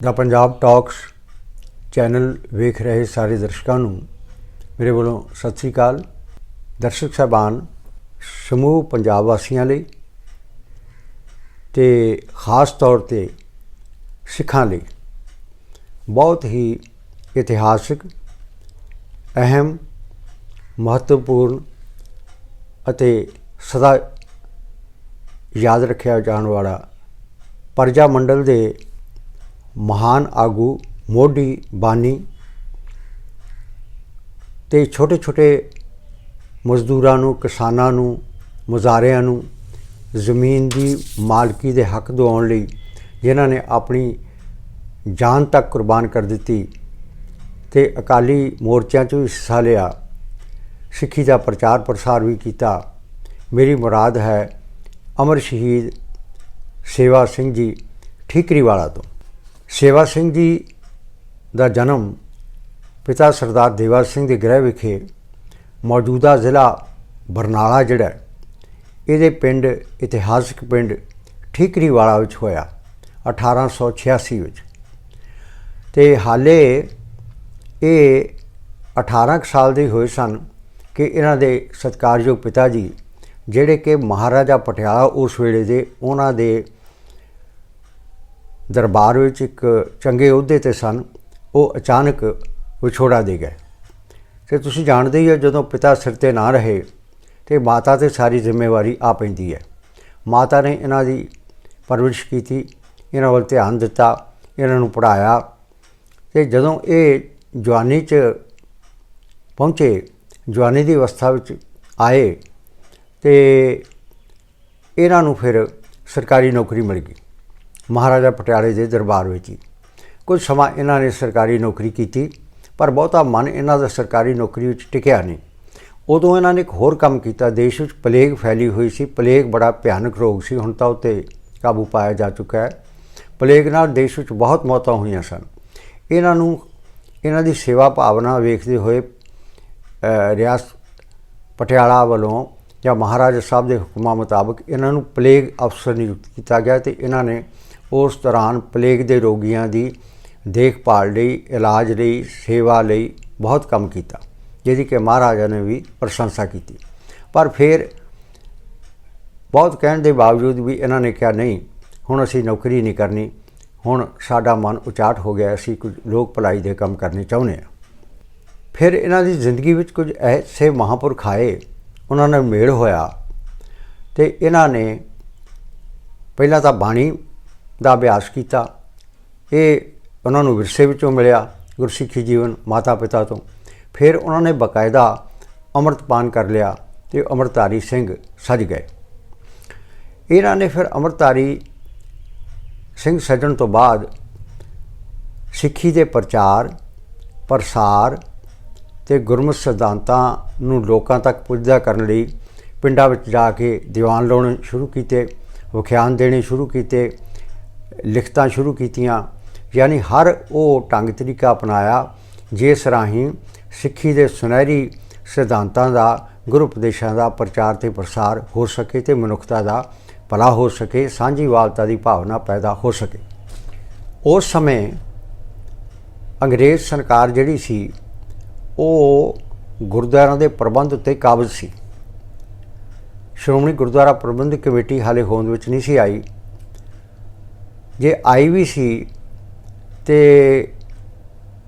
ਦਾ Punjab talks channel ਵੇਖ ਰਹੇ ਸਾਰੇ ਦਰਸ਼ਕਾਂ ਨੂੰ ਮੇਰੇ ਵੱਲੋਂ ਸਤਿ ਸ੍ਰੀ ਅਕਾਲ। ਦਰਸ਼ਕ ਸਾਹਿਬਾਨ, ਸਮੂਹ ਪੰਜਾਬ ਵਾਸੀਆਂ ਲਈ ਤੇ ਖਾਸ ਤੌਰ ਤੇ ਸਿੱਖਾਂ ਲਈ ਬਹੁਤ ਹੀ ਇਤਿਹਾਸਿਕ, ਅਹਿਮ, ਮਹੱਤਵਪੂਰਨ ਅਤੇ ਸਦਾ ਯਾਦ ਰੱਖਿਆ ਜਾਣ ਵਾਲਾ ਪਰਜਾ ਮੰਡਲ ਦੇ ਮਹਾਨ ਆਗੂ ਮੋਢੀ ਬਾਨੀ ਤੇ ਛੋਟੇ ਛੋਟੇ ਮਜ਼ਦੂਰਾਂ ਨੂੰ, ਕਿਸਾਨਾਂ ਨੂੰ, ਮੁਜ਼ਾਰਿਆਂ ਨੂੰ ਜ਼ਮੀਨ ਦੀ ਮਾਲਕੀ ਦੇ ਹੱਕ ਦਿਵਾਉਣ ਲਈ ਜਿਨ੍ਹਾਂ ਨੇ ਆਪਣੀ ਜਾਨ ਤੱਕ ਕੁਰਬਾਨ ਕਰ ਦਿੱਤੀ ਤੇ ਅਕਾਲੀ ਮੋਰਚਿਆਂ 'ਚ ਵੀ ਹਿੱਸਾ ਲਿਆ। ਸਿੱਖੀ ਦਾ ਪ੍ਰਚਾਰ ਪ੍ਰਸਾਰ ਵੀ ਕੀਤਾ। ਮੇਰੀ ਮੁਰਾਦ ਹੈ ਅਮਰ ਸ਼ਹੀਦ ਸੇਵਾ ਸਿੰਘ ਜੀ ਠੀਕਰੀ ਵਾਲਾ ਤੋਂ। ਸੇਵਾ ਸਿੰਘ ਜੀ ਦਾ ਜਨਮ ਪਿਤਾ ਸਰਦਾਰ ਦੇਵਾ ਸਿੰਘ ਦੇ ਗ੍ਰਹਿ ਵਿਖੇ ਮੌਜੂਦਾ ਜ਼ਿਲ੍ਹਾ ਬਰਨਾਲਾ, ਜਿਹੜਾ ਇਹਦੇ ਪਿੰਡ, ਇਤਿਹਾਸਕ ਪਿੰਡ ਠੀਕਰੀਵਾਲਾ ਵਿੱਚ ਹੋਇਆ 1886 ਵਿੱਚ। ਤੇ ਹਾਲੇ ਇਹ 18 ਕੁ ਸਾਲ ਦੇ ਹੋਏ ਸਨ ਕਿ ਇਹਨਾਂ ਦੇ ਸਤਿਕਾਰਯੋਗ ਪਿਤਾ ਜੀ, ਜਿਹੜੇ ਕਿ ਮਹਾਰਾਜਾ ਪਟਿਆਲਾ ਉਸ ਵੇਲੇ ਦੇ, ਉਹਨਾਂ ਦੇ ਦਰਬਾਰ ਵਿੱਚ ਇੱਕ ਚੰਗੇ ਅਹੁਦੇ ਤੇ ਸਨ। ਉਹ ਅਚਾਨਕ ਵਿਛੋੜਾ ਦੇ ਗਏ। ਤੇ ਤੁਸੀਂ ਜਾਣਦੇ ਹੀ ਹੋ, ਜਦੋਂ ਪਿਤਾ ਸਿਰ ਤੇ ਨਾ ਰਹੇ, ਤੇ ਮਾਤਾ ਤੇ ਸਾਰੀ ਜ਼ਿੰਮੇਵਾਰੀ ਆ ਪੈਂਦੀ ਹੈ। ਮਾਤਾ ਨੇ ਇਹਨਾਂ ਦੀ ਪਰਵਰਿਸ਼ ਕੀਤੀ, ਇਹਨਾਂ ਵੱਲ ਧਿਆਨ ਦਿੱਤਾ, ਇਹਨਾਂ ਨੂੰ ਪੜਾਇਆ ਤੇ ਜਦੋਂ ਇਹ ਜਵਾਨੀ 'ਚ ਪਹੁੰਚੇ, ਜਵਾਨੀ ਦੀ ਅਵਸਥਾ ਵਿੱਚ ਆਏ, ਤੇ ਇਹਨਾਂ ਨੂੰ ਫਿਰ ਸਰਕਾਰੀ ਨੌਕਰੀ ਮਿਲ ਗਈ। ਮਹਾਰਾਜਾ ਪਟਿਆਲੇ ਦੇ ਦਰਬਾਰ ਵਿੱਚ ਹੀ। ਕੁਝ ਸਮਾਂ ਇਹਨਾਂ ਨੇ ਸਰਕਾਰੀ ਨੌਕਰੀ ਕੀਤੀ ਪਰ ਬਹੁਤਾ ਮਨ ਇਹਨਾਂ ਦਾ ਸਰਕਾਰੀ ਨੌਕਰੀ ਵਿੱਚ ਟਿਕਿਆ ਨਹੀਂ। ਉਦੋਂ ਇਹਨਾਂ ਨੇ ਇੱਕ ਹੋਰ ਕੰਮ ਕੀਤਾ ਦੇਸ਼ ਵਿੱਚ ਪਲੇਗ ਫੈਲੀ ਹੋਈ ਸੀ। ਪਲੇਗ ਬੜਾ ਭਿਆਨਕ ਰੋਗ ਸੀ ਹੁਣ ਤਾਂ ਉਤੇ ਕਾਬੂ ਪਾਇਆ ਜਾ ਚੁੱਕਾ ਹੈ। ਪਲੇਗ ਨਾਲ ਦੇਸ਼ ਵਿੱਚ ਬਹੁਤ ਮੌਤਾਂ ਹੋਈਆਂ ਸਨ। ਇਹਨਾਂ ਨੂੰ ਇਹਨਾਂ ਦੀ ਸੇਵਾ ਭਾਵਨਾ ਵੇਖਦੇ ਹੋਏ ਅ, ਰਿਆਸਤ ਪਟਿਆਲਾ ਵੱਲੋਂ ਜਾਂ ਮਹਾਰਾਜਾ ਸਾਹਿਬ ਦੇ ਹੁਕਮਾਂ ਮੁਤਾਬਕ ਇਹਨਾਂ ਨੂੰ ਪਲੇਗ ਅਫਸਰ ਨਿਯੁਕਤ ਕੀਤਾ ਗਿਆ ਤੇ ਇਹਨਾਂ ਨੇ ਉਸ ਦੌਰਾਨ ਪਲੇਗ ਦੇ ਰੋਗੀਆਂ ਦੀ ਦੇਖਭਾਲ ਲਈ, ਇਲਾਜ ਲਈ, ਸੇਵਾ ਲਈ ਬਹੁਤ ਕੰਮ ਕੀਤਾ, ਜਿਹਦੀ ਕਿ ਮਹਾਰਾਜਾ ਨੇ ਵੀ ਪ੍ਰਸ਼ੰਸਾ ਕੀਤੀ। ਪਰ ਫਿਰ ਬਹੁਤ ਕਹਿਣ ਦੇ ਬਾਵਜੂਦ ਵੀ ਇਹਨਾਂ ਨੇ ਕਿਹਾ, ਨਹੀਂ, ਹੁਣ ਅਸੀਂ ਨੌਕਰੀ ਨਹੀਂ ਕਰਨੀ, ਹੁਣ ਸਾਡਾ ਮਨ ਉਚਾਟ ਹੋ ਗਿਆ, ਅਸੀਂ ਕੁਝ ਲੋਕ ਭਲਾਈ ਦੇ ਕੰਮ ਕਰਨੇ ਚਾਹੁੰਦੇ ਹਾਂ। ਫਿਰ ਇਹਨਾਂ ਦੀ ਜ਼ਿੰਦਗੀ ਵਿੱਚ ਕੁਝ ਐਸੇ ਮਹਾਂਪੁਰਖ ਆਏ, ਉਹਨਾਂ ਨਾਲ ਮੇਲ ਹੋਇਆ ਤੇ ਇਹਨਾਂ ਨੇ ਪਹਿਲਾਂ ਤਾਂ ਬਾਣੀ ਦਾ ਅਭਿਆਸ ਕੀਤਾ। ਇਹ ਉਹਨਾਂ ਨੂੰ ਵਿਰਸੇ ਵਿੱਚੋਂ ਮਿਲਿਆ, ਗੁਰਸਿੱਖੀ ਜੀਵਨ ਮਾਤਾ ਪਿਤਾ ਤੋਂ। ਫਿਰ ਉਹਨਾਂ ਨੇ ਬਕਾਇਦਾ ਅੰਮ੍ਰਿਤਪਾਨ ਕਰ ਲਿਆ ਤੇ ਅੰਮ੍ਰਿਤਧਾਰੀ ਸਿੰਘ ਸਜ ਗਏ। ਇਹਨਾਂ ਨੇ ਫਿਰ ਅੰਮ੍ਰਿਤਧਾਰੀ ਸਿੰਘ ਸੱਜਣ ਤੋਂ ਬਾਅਦ ਸਿੱਖੀ ਦੇ ਪ੍ਰਚਾਰ, ਪ੍ਰਸਾਰ ਤੇ ਗੁਰਮਤਿ ਸਿਧਾਂਤਾਂ ਨੂੰ ਲੋਕਾਂ ਤੱਕ ਪੁੱਜਦਾ ਕਰਨ ਲਈ ਪਿੰਡਾਂ ਵਿੱਚ ਜਾ ਕੇ ਦੀਵਾਨ ਲਾਉਣੇ ਸ਼ੁਰੂ ਕੀਤੇ, ਵਿਖਿਆਨ ਦੇਣੇ ਸ਼ੁਰੂ ਕੀਤੇ ਲਿਖਤਾਂ ਸ਼ੁਰੂ ਕੀਤੀਆਂ, ਯਾਨੀ ਹਰ ਉਹ ਢੰਗ ਤਰੀਕਾ ਅਪਣਾਇਆ, ਜਿਸ ਰਾਹੀਂ ਸਿੱਖੀ ਦੇ ਸੁਨਹਿਰੀ ਸਿਧਾਂਤਾਂ ਦਾ ਗੁਰੂ ਉਪਦੇਸ਼ਾਂ ਦਾ ਪ੍ਰਚਾਰ ਤੇ ਪ੍ਰਸਾਰ ਹੋ ਸਕੇ ਤੇ ਮਨੁੱਖਤਾ ਦਾ ਭਲਾ ਹੋ ਸਕੇ, ਸਾਂਝੀਵਾਲਤਾ ਦੀ ਭਾਵਨਾ ਪੈਦਾ ਹੋ ਸਕੇ। ਉਸ ਸਮੇਂ ਅੰਗਰੇਜ਼ ਸਰਕਾਰ ਜਿਹੜੀ ਸੀ, ਉਹ ਗੁਰਦੁਆਰਿਆਂ ਦੇ ਪ੍ਰਬੰਧ ਉੱਤੇ ਕਾਬਜ਼ ਸੀ। ਸ਼੍ਰੋਮਣੀ ਗੁਰਦੁਆਰਾ ਪ੍ਰਬੰਧਕ ਕਮੇਟੀ ਹਾਲੇ ਹੋਂਦ ਵਿੱਚ ਨਹੀਂ ਸੀ ਆਈ। ਜੇ ਆਈ ਵੀ ਸੀ ਤੇ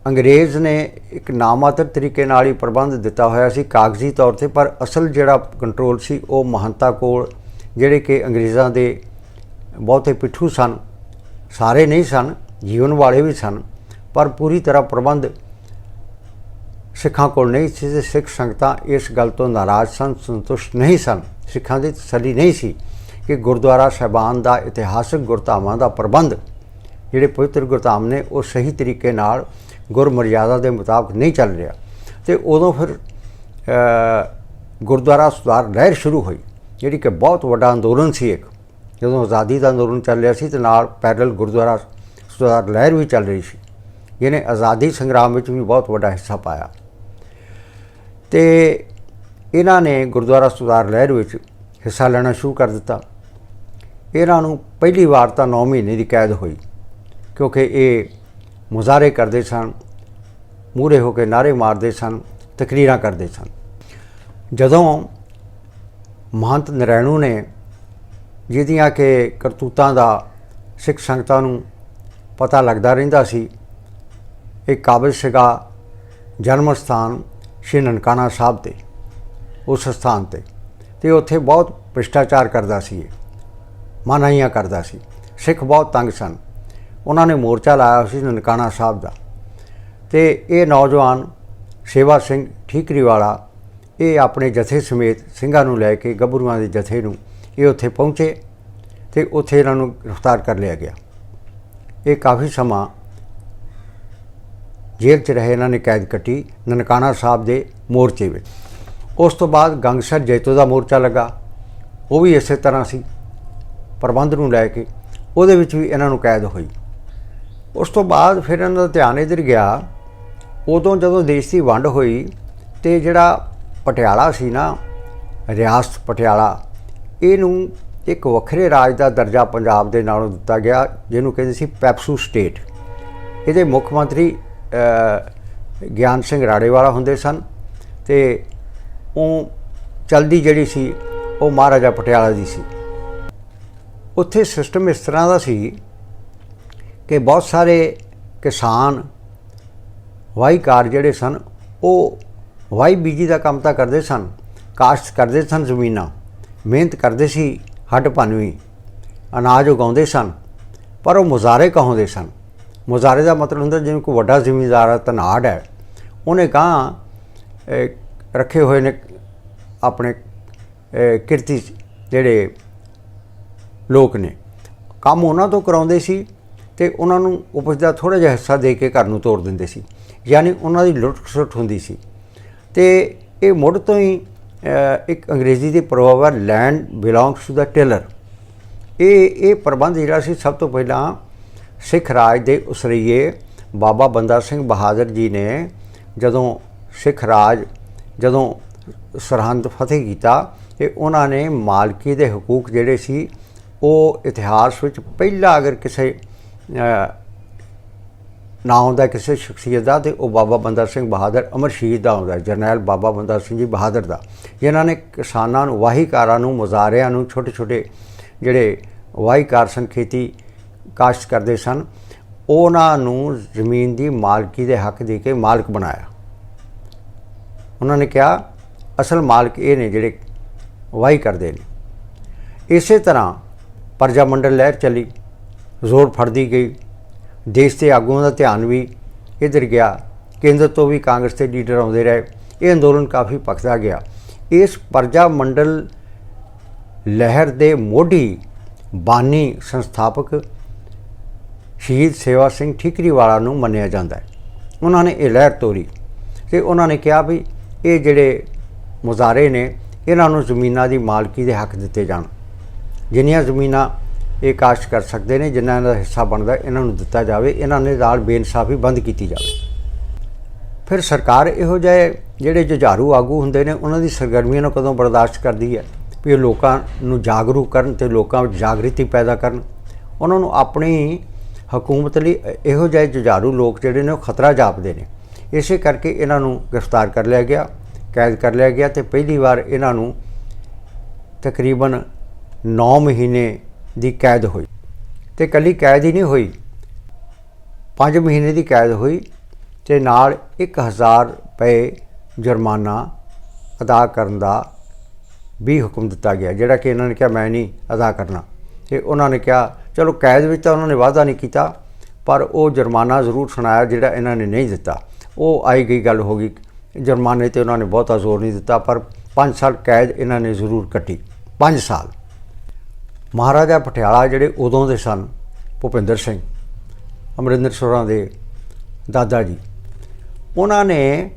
ਅੰਗਰੇਜ਼ ਨੇ ਇੱਕ ਨਾਮਾਤਰ ਤਰੀਕੇ ਨਾਲ ਹੀ ਪ੍ਰਬੰਧ ਦਿੱਤਾ ਹੋਇਆ ਸੀ ਕਾਗਜ਼ੀ ਤੌਰ ਤੇ, ਪਰ ਅਸਲ ਜਿਹੜਾ ਕੰਟਰੋਲ ਸੀ ਉਹ ਮਹੰਤਾ ਕੋਲ, ਜਿਹੜੇ ਕਿ ਅੰਗਰੇਜ਼ਾਂ ਦੇ ਬਹੁਤੇ ਪਿੱਠੂ ਸਨ, ਸਾਰੇ ਨਹੀਂ ਸਨ, ਜੀਵਨ ਵਾਲੇ ਵੀ ਸਨ, ਪਰ ਪੂਰੀ ਤਰ੍ਹਾਂ ਪ੍ਰਬੰਧ ਸਿੱਖਾਂ ਕੋਲ ਨਹੀਂ ਸੀ ਤੇ ਸਿੱਖ ਸੰਗਤਾਂ ਇਸ ਗੱਲ ਤੋਂ ਨਾਰਾਜ਼ ਸਨ, ਸੰਤੁਸ਼ਟ ਨਹੀਂ ਸਨ, ਸਿੱਖਾਂ ਦੀ ਤਸੱਲੀ ਨਹੀਂ ਸੀ। ਕਿ ਗੁਰਦੁਆਰਾ ਸਾਹਿਬਾਨ ਦਾ ਇਤਿਹਾਸਕ ਗੁਰਧਾਮਾਂ ਦਾ ਪ੍ਰਬੰਧ ਜਿਹੜੇ ਪਵਿੱਤਰ ਗੁਰਧਾਮ ਨੇ, ਉਹ ਸਹੀ ਤਰੀਕੇ ਨਾਲ ਗੁਰਮਰਿਆਦਾ ਦੇ ਮੁਤਾਬਕ ਨਹੀਂ ਚੱਲ ਰਿਹਾ। ਤੇ ਉਦੋਂ ਫਿਰ ਗੁਰਦੁਆਰਾ ਸੁਧਾਰ ਲਹਿਰ ਸ਼ੁਰੂ ਹੋਈ, ਜਿਹੜੀ ਕਿ ਬਹੁਤ ਵੱਡਾ ਅੰਦੋਲਨ ਸੀ ਇੱਕ। ਜਦੋਂ ਆਜ਼ਾਦੀ ਦਾ ਅੰਦੋਲਨ ਚੱਲ ਰਿਹਾ ਸੀ ਤੇ ਨਾਲ ਪੈਰਲ ਗੁਰਦੁਆਰਾ ਸੁਧਾਰ ਲਹਿਰ ਵੀ ਚੱਲ ਰਹੀ ਸੀ, ਜਿਹਨੇ ਆਜ਼ਾਦੀ ਸੰਗਰਾਮ ਵਿੱਚ ਵੀ ਬਹੁਤ ਵੱਡਾ ਹਿੱਸਾ ਪਾਇਆ। ਤੇ ਇਹਨਾਂ ਨੇ ਗੁਰਦੁਆਰਾ ਸੁਧਾਰ ਲਹਿਰ ਵਿੱਚ ਹਿੱਸਾ ਲੈਣਾ ਸ਼ੁਰੂ ਕਰ ਦਿੱਤਾ। ਇਹਨਾਂ ਨੂੰ ਪਹਿਲੀ ਵਾਰ ਤਾਂ 9 ਮਹੀਨੇ ਦੀ ਕੈਦ ਹੋਈ, ਕਿਉਂਕਿ ਇਹ ਮੁਜ਼ਾਹਰੇ ਕਰਦੇ ਸਨ, ਮੂਹਰੇ ਹੋ ਕੇ ਨਾਰੇ ਮਾਰਦੇ ਸਨ, ਤਕਰੀਰਾਂ ਕਰਦੇ ਸਨ। ਜਦੋਂ ਮਹੰਤ ਨਰੈਣੂ ਨੇ ਜਿਹਦੀਆਂ ਕਿ ਕਰਤੂਤਾਂ ਦਾ ਸਿੱਖ ਸੰਗਤਾਂ ਨੂੰ ਪਤਾ ਲੱਗਦਾ ਰਹਿੰਦਾ ਸੀ, ਇਹ ਕਾਬਲ ਸੀਗਾ ਜਨਮ ਸਥਾਨ ਸ਼੍ਰੀ ਨਨਕਾਣਾ ਸਾਹਿਬ ਤੇ, ਉਸ ਸਥਾਨ ਤੇ। ਤੇ ਉੱਥੇ ਬਹੁਤ ਭ੍ਰਿਸ਼ਟਾਚਾਰ ਕਰਦਾ ਸੀ ਇਹ। ਮਨਾਹੀਆਂ ਕਰਦਾ ਸੀ। ਸਿੱਖ ਬਹੁਤ ਤੰਗ ਸਨ। ਉਹਨਾਂ ਨੇ ਮੋਰਚਾ ਲਾਇਆ ਸੀ ਨਨਕਾਣਾ ਸਾਹਿਬ ਦਾ। ਤੇ ਇਹ ਨੌਜਵਾਨ ਸੇਵਾ ਸਿੰਘ ਠੀਕਰੀ ਵਾਲਾ, ਇਹ ਆਪਣੇ ਜਥੇ ਸਮੇਤ ਸਿੰਘਾਂ ਨੂੰ ਲੈ ਕੇ ਗੱਭਰੂਆਂ ਦੇ ਜਥੇ ਨੂੰ ਇਹ ਉੱਥੇ ਪਹੁੰਚੇ ਤੇ ਉੱਥੇ ਇਹਨਾਂ ਨੂੰ ਗ੍ਰਿਫਤਾਰ ਕਰ ਲਿਆ ਗਿਆ। ਇਹ ਕਾਫੀ ਸਮਾਂ ਜੇਲ੍ਹ 'ਚ ਰਹੇ, ਇਹਨਾਂ ਨੇ ਕੈਦ ਕੱਟੀ ਨਨਕਾਣਾ ਸਾਹਿਬ ਦੇ ਮੋਰਚੇ ਵਿੱਚ। ਉਸ ਤੋਂ ਬਾਅਦ ਗੰਗਸਰ ਜੈਤੋ ਦਾ ਮੋਰਚਾ ਲੱਗਾ। ਉਹ ਵੀ ਇਸੇ ਤਰ੍ਹਾਂ ਸੀ। ਪ੍ਰਬੰਧ ਨੂੰ ਲੈ ਕੇ ਉਹਦੇ ਵਿੱਚ ਵੀ ਇਹਨਾਂ ਨੂੰ ਕੈਦ ਹੋਈ। ਉਸ ਤੋਂ ਬਾਅਦ ਫਿਰ ਇਹਨਾਂ ਦਾ ਧਿਆਨ ਇਧਰ ਗਿਆ। ਉਦੋਂ ਜਦੋਂ ਦੇਸ਼ ਦੀ ਵੰਡ ਹੋਈ ਤੇ ਜਿਹੜਾ ਪਟਿਆਲਾ ਸੀ ਨਾ, ਰਿਆਸਤ ਪਟਿਆਲਾ, ਇਹਨੂੰ ਇੱਕ ਵੱਖਰੇ ਰਾਜ ਦਾ ਦਰਜਾ ਪੰਜਾਬ ਦੇ ਨਾਲੋਂ ਦਿੱਤਾ ਗਿਆ, ਜਿਹਨੂੰ ਕਹਿੰਦੇ ਸੀ ਪੈਪਸੂ ਸਟੇਟ। ਇਹਦੇ ਮੁੱਖ ਮੰਤਰੀ ਗਿਆਨ ਸਿੰਘ ਰਾੜੇਵਾਲਾ ਹੁੰਦੇ ਸਨ ਤੇ ਉਹ ਚਲਦੀ ਜਿਹੜੀ ਸੀ, ਉਹ ਮਹਾਰਾਜਾ ਪਟਿਆਲਾ ਦੀ ਸੀ। ਉੱਥੇ ਸਿਸਟਮ ਇਸ ਤਰ੍ਹਾਂ ਦਾ ਸੀ ਕਿ ਬਹੁਤ ਸਾਰੇ ਕਿਸਾਨ ਵਾਹੀਕਾਰ ਜਿਹੜੇ ਸਨ ਉਹ ਵਾਈ ਬੀਜੀ ਦਾ ਕੰਮ ਤਾਂ ਕਰਦੇ ਸਨ ਕਾਸ਼ਤ ਕਰਦੇ ਸਨ ਜ਼ਮੀਨਾਂ ਮਿਹਨਤ ਕਰਦੇ ਸੀ ਹੱਡ ਭੰਨਵੀਂ ਅਨਾਜ ਉਗਾਉਂਦੇ ਸਨ ਪਰ ਉਹ ਮੁਜ਼ਾਰੇ ਕਹਾਉਂਦੇ ਸਨ। ਮੁਜ਼ਾਰੇ ਦਾ ਮਤਲਬ ਹੁੰਦਾ ਜਿਵੇਂ ਕੋਈ ਵੱਡਾ ਜ਼ਿਮੀਂਦਾਰ ਹੈ ਧਨਾੜ ਹੈ ਉਹਨੇ ਕਹਾਂ ਰੱਖੇ ਹੋਏ ਨੇ ਆਪਣੇ ਅਹ, ਕਿਰਤੀ ਜਿਹੜੇ ਲੋਕ ਨੇ। ਕੰਮ ਉਹਨਾਂ ਤੋਂ ਕਰਾਉਂਦੇ ਸੀ ਤੇ ਉਹਨਾਂ ਨੂੰ ਉਪਜ ਦਾ ਥੋੜਾ ਜਿਹਾ ਹਿੱਸਾ ਦੇ ਕੇ ਘਰ ਨੂੰ ਤੋੜ ਦਿੰਦੇ ਸੀ। ਯਾਨੀ ਉਹਨਾਂ ਦੀ ਲੁੱਟ ਖਸੁੱਟ ਹੁੰਦੀ ਸੀ। ਤੇ ਇਹ ਮੁੱਢ ਤੋਂ ਹੀ ਇੱਕ ਅੰਗਰੇਜ਼ੀ ਦੀ ਪ੍ਰਭਾਵ ਹੈ land belongs to the tiller ਇਹ ਇਹ ਪ੍ਰਬੰਧ ਜਿਹੜਾ ਸੀ, ਸਭ ਤੋਂ ਪਹਿਲਾਂ ਸਿੱਖ ਰਾਜ ਦੇ ਉਸਰੀਏ ਬਾਬਾ ਬੰਦਾ ਸਿੰਘ ਬਹਾਦਰ ਜੀ ਨੇ ਜਦੋਂ ਸਿੱਖ ਰਾਜ, ਜਦੋਂ ਸਰਹੰਦ ਫਤਿਹ ਕੀਤਾ ਤੇ ਉਹਨਾਂ ਨੇ ਮਾਲਕੀ ਦੇ ਹਕੂਕ ਜਿਹੜੇ ਸੀ ਉਹ ਇਤਿਹਾਸ ਵਿੱਚ ਪਹਿਲਾ ਅਗਰ ਕਿਸੇ ਨਾ ਨਾਂ ਆਉਂਦਾ ਕਿਸੇ ਸ਼ਖਸੀਅਤ ਦਾ ਤੇ ਉਹ ਬਾਬਾ ਬੰਦਾ ਸਿੰਘ ਬਹਾਦਰ ਅਮਰ ਸ਼ਹੀਦ ਦਾ ਆਉਂਦਾ ਜਰਨੈਲ ਬਾਬਾ ਬੰਦਾ ਸਿੰਘ ਜੀ ਬਹਾਦਰ ਦਾ। ਜਿਨ੍ਹਾਂ ਨੇ ਕਿਸਾਨਾਂ ਨੂੰ, ਵਾਹੀਕਾਰਾਂ ਨੂੰ, ਮੁਜ਼ਾਰਿਆਂ ਨੂੰ ਛੋਟੇ ਛੋਟੇ ਜਿਹੜੇ ਵਾਹੀਕਾਰ ਸਨ, ਖੇਤੀ ਕਾਸ਼ਤ ਕਰਦੇ ਸਨ, ਉਹਨਾਂ ਨੂੰ ਜ਼ਮੀਨ ਦੀ ਮਾਲਕੀ ਦੇ ਹੱਕ ਦੇ ਕੇ ਮਾਲਕ ਬਣਾਇਆ। ਉਹਨਾਂ ਨੇ ਕਿਹਾ, ਅਸਲ ਮਾਲਕ ਇਹ ਨੇ ਜਿਹੜੇ ਵਾਹੀ ਕਰਦੇ ਨੇ। ਇਸੇ ਤਰ੍ਹਾਂ ਪਰਜਾ ਮੰਡਲ ਲਹਿਰ ਚੱਲੀ। ਜ਼ੋਰ ਫੜਦੀ ਗਈ। ਦੇਸ਼ ਦੇ ਆਗੂਆਂ ਦਾ ਧਿਆਨ ਵੀ ਇਧਰ ਗਿਆ। ਕੇਂਦਰ ਤੋਂ ਵੀ ਕਾਂਗਰਸ ਦੇ ਲੀਡਰ ਆਉਂਦੇ ਰਹੇ। ਇਹ ਅੰਦੋਲਨ ਕਾਫੀ ਪਖਦਾ ਗਿਆ। ਇਸ ਪਰਜਾ ਮੰਡਲ ਲਹਿਰ ਦੇ ਮੋਢੀ ਬਾਨੀ ਸੰਸਥਾਪਕ ਸ਼ਹੀਦ ਸੇਵਾ ਸਿੰਘ ਠੀਕਰੀਵਾਲਾ ਨੂੰ ਮੰਨਿਆ ਜਾਂਦਾ ਹੈ। ਉਹਨਾਂ ਨੇ ਇਹ ਲਹਿਰ ਤੋਰੀ ਤੇ ਉਹਨਾਂ ਨੇ ਕਿਹਾ ਵੀ ਇਹ ਜਿਹੜੇ ਮੁਜ਼ਾਰੇ ਨੇ, ਇਹਨਾਂ ਨੂੰ ਜ਼ਮੀਨਾਂ ਦੀ ਮਾਲਕੀ ਦੇ ਹੱਕ ਦਿੱਤੇ ਜਾਣ। ਜਿੰਨੀਆਂ ਜ਼ਮੀਨਾਂ ਇਹ ਕਾਸ਼ਤ ਕਰ ਸਕਦੇ ਨੇ ਜਿਨ੍ਹਾਂ ਇਹਨਾਂ ਦਾ ਹਿੱਸਾ ਬਣਦਾ, ਇਹਨਾਂ ਨੂੰ ਦਿੱਤਾ ਜਾਵੇ, ਇਹਨਾਂ ਨੇ ਨਾਲ ਬੇਇਨਸਾਫੀ ਬੰਦ ਕੀਤੀ ਜਾਵੇ। ਫਿਰ ਸਰਕਾਰ ਇਹੋ ਜਿਹੇ ਜਿਹੜੇ ਜੁਝਾਰੂ ਆਗੂ ਹੁੰਦੇ ਨੇ, ਉਹਨਾਂ ਦੀ ਸਰਗਰਮੀਆਂ ਨੂੰ ਕਦੋਂ ਬਰਦਾਸ਼ਤ ਕਰਦੀ ਹੈ? ਵੀ ਉਹ ਲੋਕਾਂ ਨੂੰ ਜਾਗਰੂਕ ਕਰਨ ਤੇ ਲੋਕਾਂ ਵਿੱਚ ਜਾਗ੍ਰਿਤੀ ਪੈਦਾ ਕਰਨ। ਉਹਨਾਂ ਨੂੰ ਆਪਣੀ ਹਕੂਮਤ ਲਈ ਇਹੋ ਜਿਹੇ ਜੁਝਾਰੂ ਲੋਕ ਜਿਹੜੇ ਨੇ ਉਹ ਖਤਰਾ ਜਾਪਦੇ ਨੇ। ਇਸੇ ਕਰਕੇ ਇਹਨਾਂ ਨੂੰ ਗ੍ਰਿਫਤਾਰ ਕਰ ਲਿਆ ਗਿਆ, ਕੈਦ ਕਰ ਲਿਆ ਗਿਆ ਤੇ ਪਹਿਲੀ ਵਾਰ ਇਹਨਾਂ ਨੂੰ ਤਕਰੀਬਨ 9 ਮਹੀਨੇ ਦੀ ਕੈਦ ਹੋਈ। ਤੇ ਕੱਲੀ ਕੈਦ ਹੀ ਨਹੀਂ ਹੋਈ। 5 ਮਹੀਨੇ ਦੀ ਕੈਦ ਹੋਈ ਤੇ ਨਾਲ 1000 ਰੁਪਏ ਜੁਰਮਾਨਾ ਅਦਾ ਕਰਨ ਦਾ ਵੀ ਹੁਕਮ ਦਿੱਤਾ ਗਿਆ, ਜਿਹੜਾ ਕਿ ਇਹਨਾਂ ਨੇ ਕਿਹਾ, ਮੈਂ ਨਹੀਂ ਅਦਾ ਕਰਨਾ। ਤੇ ਉਹਨਾਂ ਨੇ ਕਿਹਾ, ਚਲੋ, ਕੈਦ ਵਿੱਚ ਤਾਂ ਉਹਨਾਂ ਨੇ ਵਾਅਦਾ ਨਹੀਂ ਕੀਤਾ, ਪਰ ਉਹ ਜੁਰਮਾਨਾ ਜ਼ਰੂਰ ਸੁਣਾਇਆ, ਜਿਹੜਾ ਇਹਨਾਂ ਨੇ ਨਹੀਂ ਦਿੱਤਾ। ਉਹ ਆਈ ਗਈ ਗੱਲ ਹੋ ਗਈ। ਜੁਰਮਾਨੇ ਤੇ ਉਹਨਾਂ ਨੇ ਬਹੁਤਾ ਜ਼ੋਰ ਨਹੀਂ ਦਿੱਤਾ, ਪਰ 5 ਸਾਲ ਕੈਦ ਇਹਨਾਂ ਨੇ ਜ਼ਰੂਰ ਕੱਟੀ। 5 ਸਾਲ। ਮਹਾਰਾਜਾ ਪਟਿਆਲਾ ਜਿਹੜੇ ਉਦੋਂ ਦੇ ਸਨ, ਭੁਪਿੰਦਰ ਸਿੰਘ, ਅਮਰਿੰਦਰ ਸੋਰਾਂ ਦੇ ਦਾਦਾ ਜੀ, ਉਹਨਾਂ ਨੇ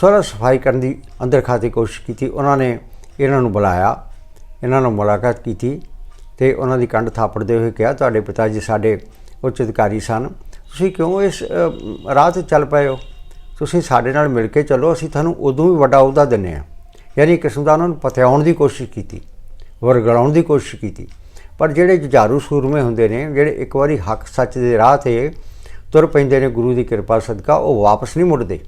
ਸਾਰਾ ਸਫ਼ਾਈ ਕਰਨ ਦੀ ਅੰਦਰ ਖਾਤੇ ਕੋਸ਼ਿਸ਼ ਕੀਤੀ। ਉਹਨਾਂ ਨੇ ਇਹਨਾਂ ਨੂੰ ਬੁਲਾਇਆ, ਇਹਨਾਂ ਨਾਲ ਮੁਲਾਕਾਤ ਕੀਤੀ ਤੇ ਉਹਨਾਂ ਦੀ ਕੰਡ ਥਾਪੜਦੇ ਹੋਏ ਕਿਹਾ, ਤੁਹਾਡੇ ਪਿਤਾ ਜੀ ਸਾਡੇ ਉੱਚ ਅਧਿਕਾਰੀ ਸਨ। ਤੁਸੀਂ ਕਿਉਂ ਇਸ ਰਾਹ ਤੇ ਚੱਲ ਪਏ ਹੋ? ਤੁਸੀਂ ਸਾਡੇ ਨਾਲ ਮਿਲ ਕੇ ਚੱਲੋ, ਅਸੀਂ ਤੁਹਾਨੂੰ ਉਦੋਂ ਵੀ ਵੱਡਾ ਅਹੁਦਾ ਦਿੰਨੇ ਆ ਯਾਨੀ ਕਿਸਮ ਦਾ ਉਹਨਾਂ ਨੂੰ ਪਤਿਆਉਣ ਦੀ ਕੋਸ਼ਿਸ਼ ਕੀਤੀ। ਵਰਗਲਾਉਣ ਦੀ ਕੋਸ਼ਿਸ਼ ਕੀਤੀ। ਪਰ ਜਿਹੜੇ ਜੁਝਾਰੂ ਸੂਰਮੇ ਹੁੰਦੇ ਨੇ, ਜਿਹੜੇ ਇੱਕ ਵਾਰੀ ਹੱਕ ਸੱਚ ਦੇ ਰਾਹ ਤੇ ਤੁਰ ਪੈਂਦੇ ਨੇ ਗੁਰੂ ਦੀ ਕਿਰਪਾ ਸਦਕਾ, ਉਹ ਵਾਪਸ ਨਹੀਂ ਮੁੜਦੇ।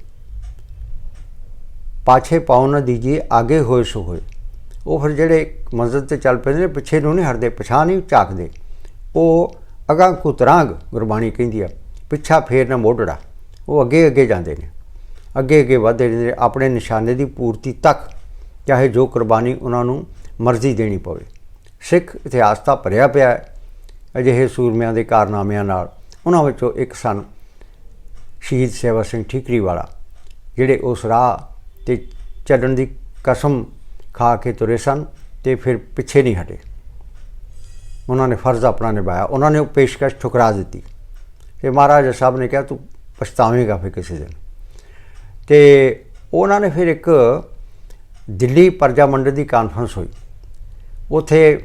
ਪਾਛੇ ਪਾਉ ਨਾ ਦੀਜੀਏ, ਆਗੇ ਹੋਏ ਸੋ ਹੋਏ। ਉਹ ਫਿਰ ਜਿਹੜੇ ਮੰਜ਼ਿਲ ਤੇ ਚੱਲ ਪੈਂਦੇ ਨੇ, ਪਿੱਛੇ ਨੂੰ ਨਹੀਂ ਹਟਦੇ, ਪਛਾਣ ਨਹੀਂ ਝਾਕਦੇ। ਉਹ ਅਗਾਂ ਕੁਤਰਾਂਗ ਗੁਰਬਾਣੀ ਕਹਿੰਦੀ ਆ, ਪਿੱਛਾ ਫੇਰ ਨਾ ਮੋੜੜਾ। ਉਹ ਅੱਗੇ ਅੱਗੇ ਜਾਂਦੇ ਨੇ। ਅੱਗੇ ਅੱਗੇ ਵਧਦੇ ਨੇ, ਆਪਣੇ ਨਿਸ਼ਾਨੇ ਦੀ ਪੂਰਤੀ ਤੱਕ, ਚਾਹੇ ਜੋ ਕੁਰਬਾਨੀ ਉਹਨਾਂ ਨੂੰ ਮਰਜ਼ੀ ਦੇਣੀ ਪਵੇ। ਸਿੱਖ ਇਤਿਹਾਸ ਤਾਂ ਭਰਿਆ ਪਿਆ ਹੈ, ਅਜਿਹੇ ਸੂਰਮਿਆਂ ਦੇ ਕਾਰਨਾਮਿਆਂ ਨਾਲ। ਉਹਨਾਂ ਵਿੱਚੋਂ ਇੱਕ ਸਨ ਸ਼ਹੀਦ ਸੇਵਾ ਸਿੰਘ ਠੀਕਰੀ ਵਾਲਾ ਜਿਹੜੇ ਉਸ ਰਾਹ ਤੇ ਚੱਲਣ ਦੀ ਕਸਮ ਖਾ ਕੇ ਤੁਰੇ ਸਨ ਤੇ ਫਿਰ ਪਿੱਛੇ ਨਹੀਂ ਹਟੇ। ਉਹਨਾਂ ਨੇ ਫਰਜ਼ ਆਪਣਾ ਨਿਭਾਇਆ। ਉਹਨਾਂ ਨੇ ਉਹ ਪੇਸ਼ਕਸ਼ ਠੁਕਰਾ ਦਿੱਤੀ। ਕਿ ਮਹਾਰਾਜਾ ਸਾਹਿਬ ਨੇ ਕਿਹਾ, ਤੂੰ ਪਛਤਾਵੇਂਗਾ ਫਿਰ ਕਿਸੇ ਦਿਨ। ਤੇ ਉਹਨਾਂ ਨੇ ਫਿਰ ਇੱਕ ਦਿੱਲੀ ਪਰਜਾ ਮੰਡਲ ਦੀ ਕਾਨਫਰੰਸ ਹੋਈ। ਉੱਥੇ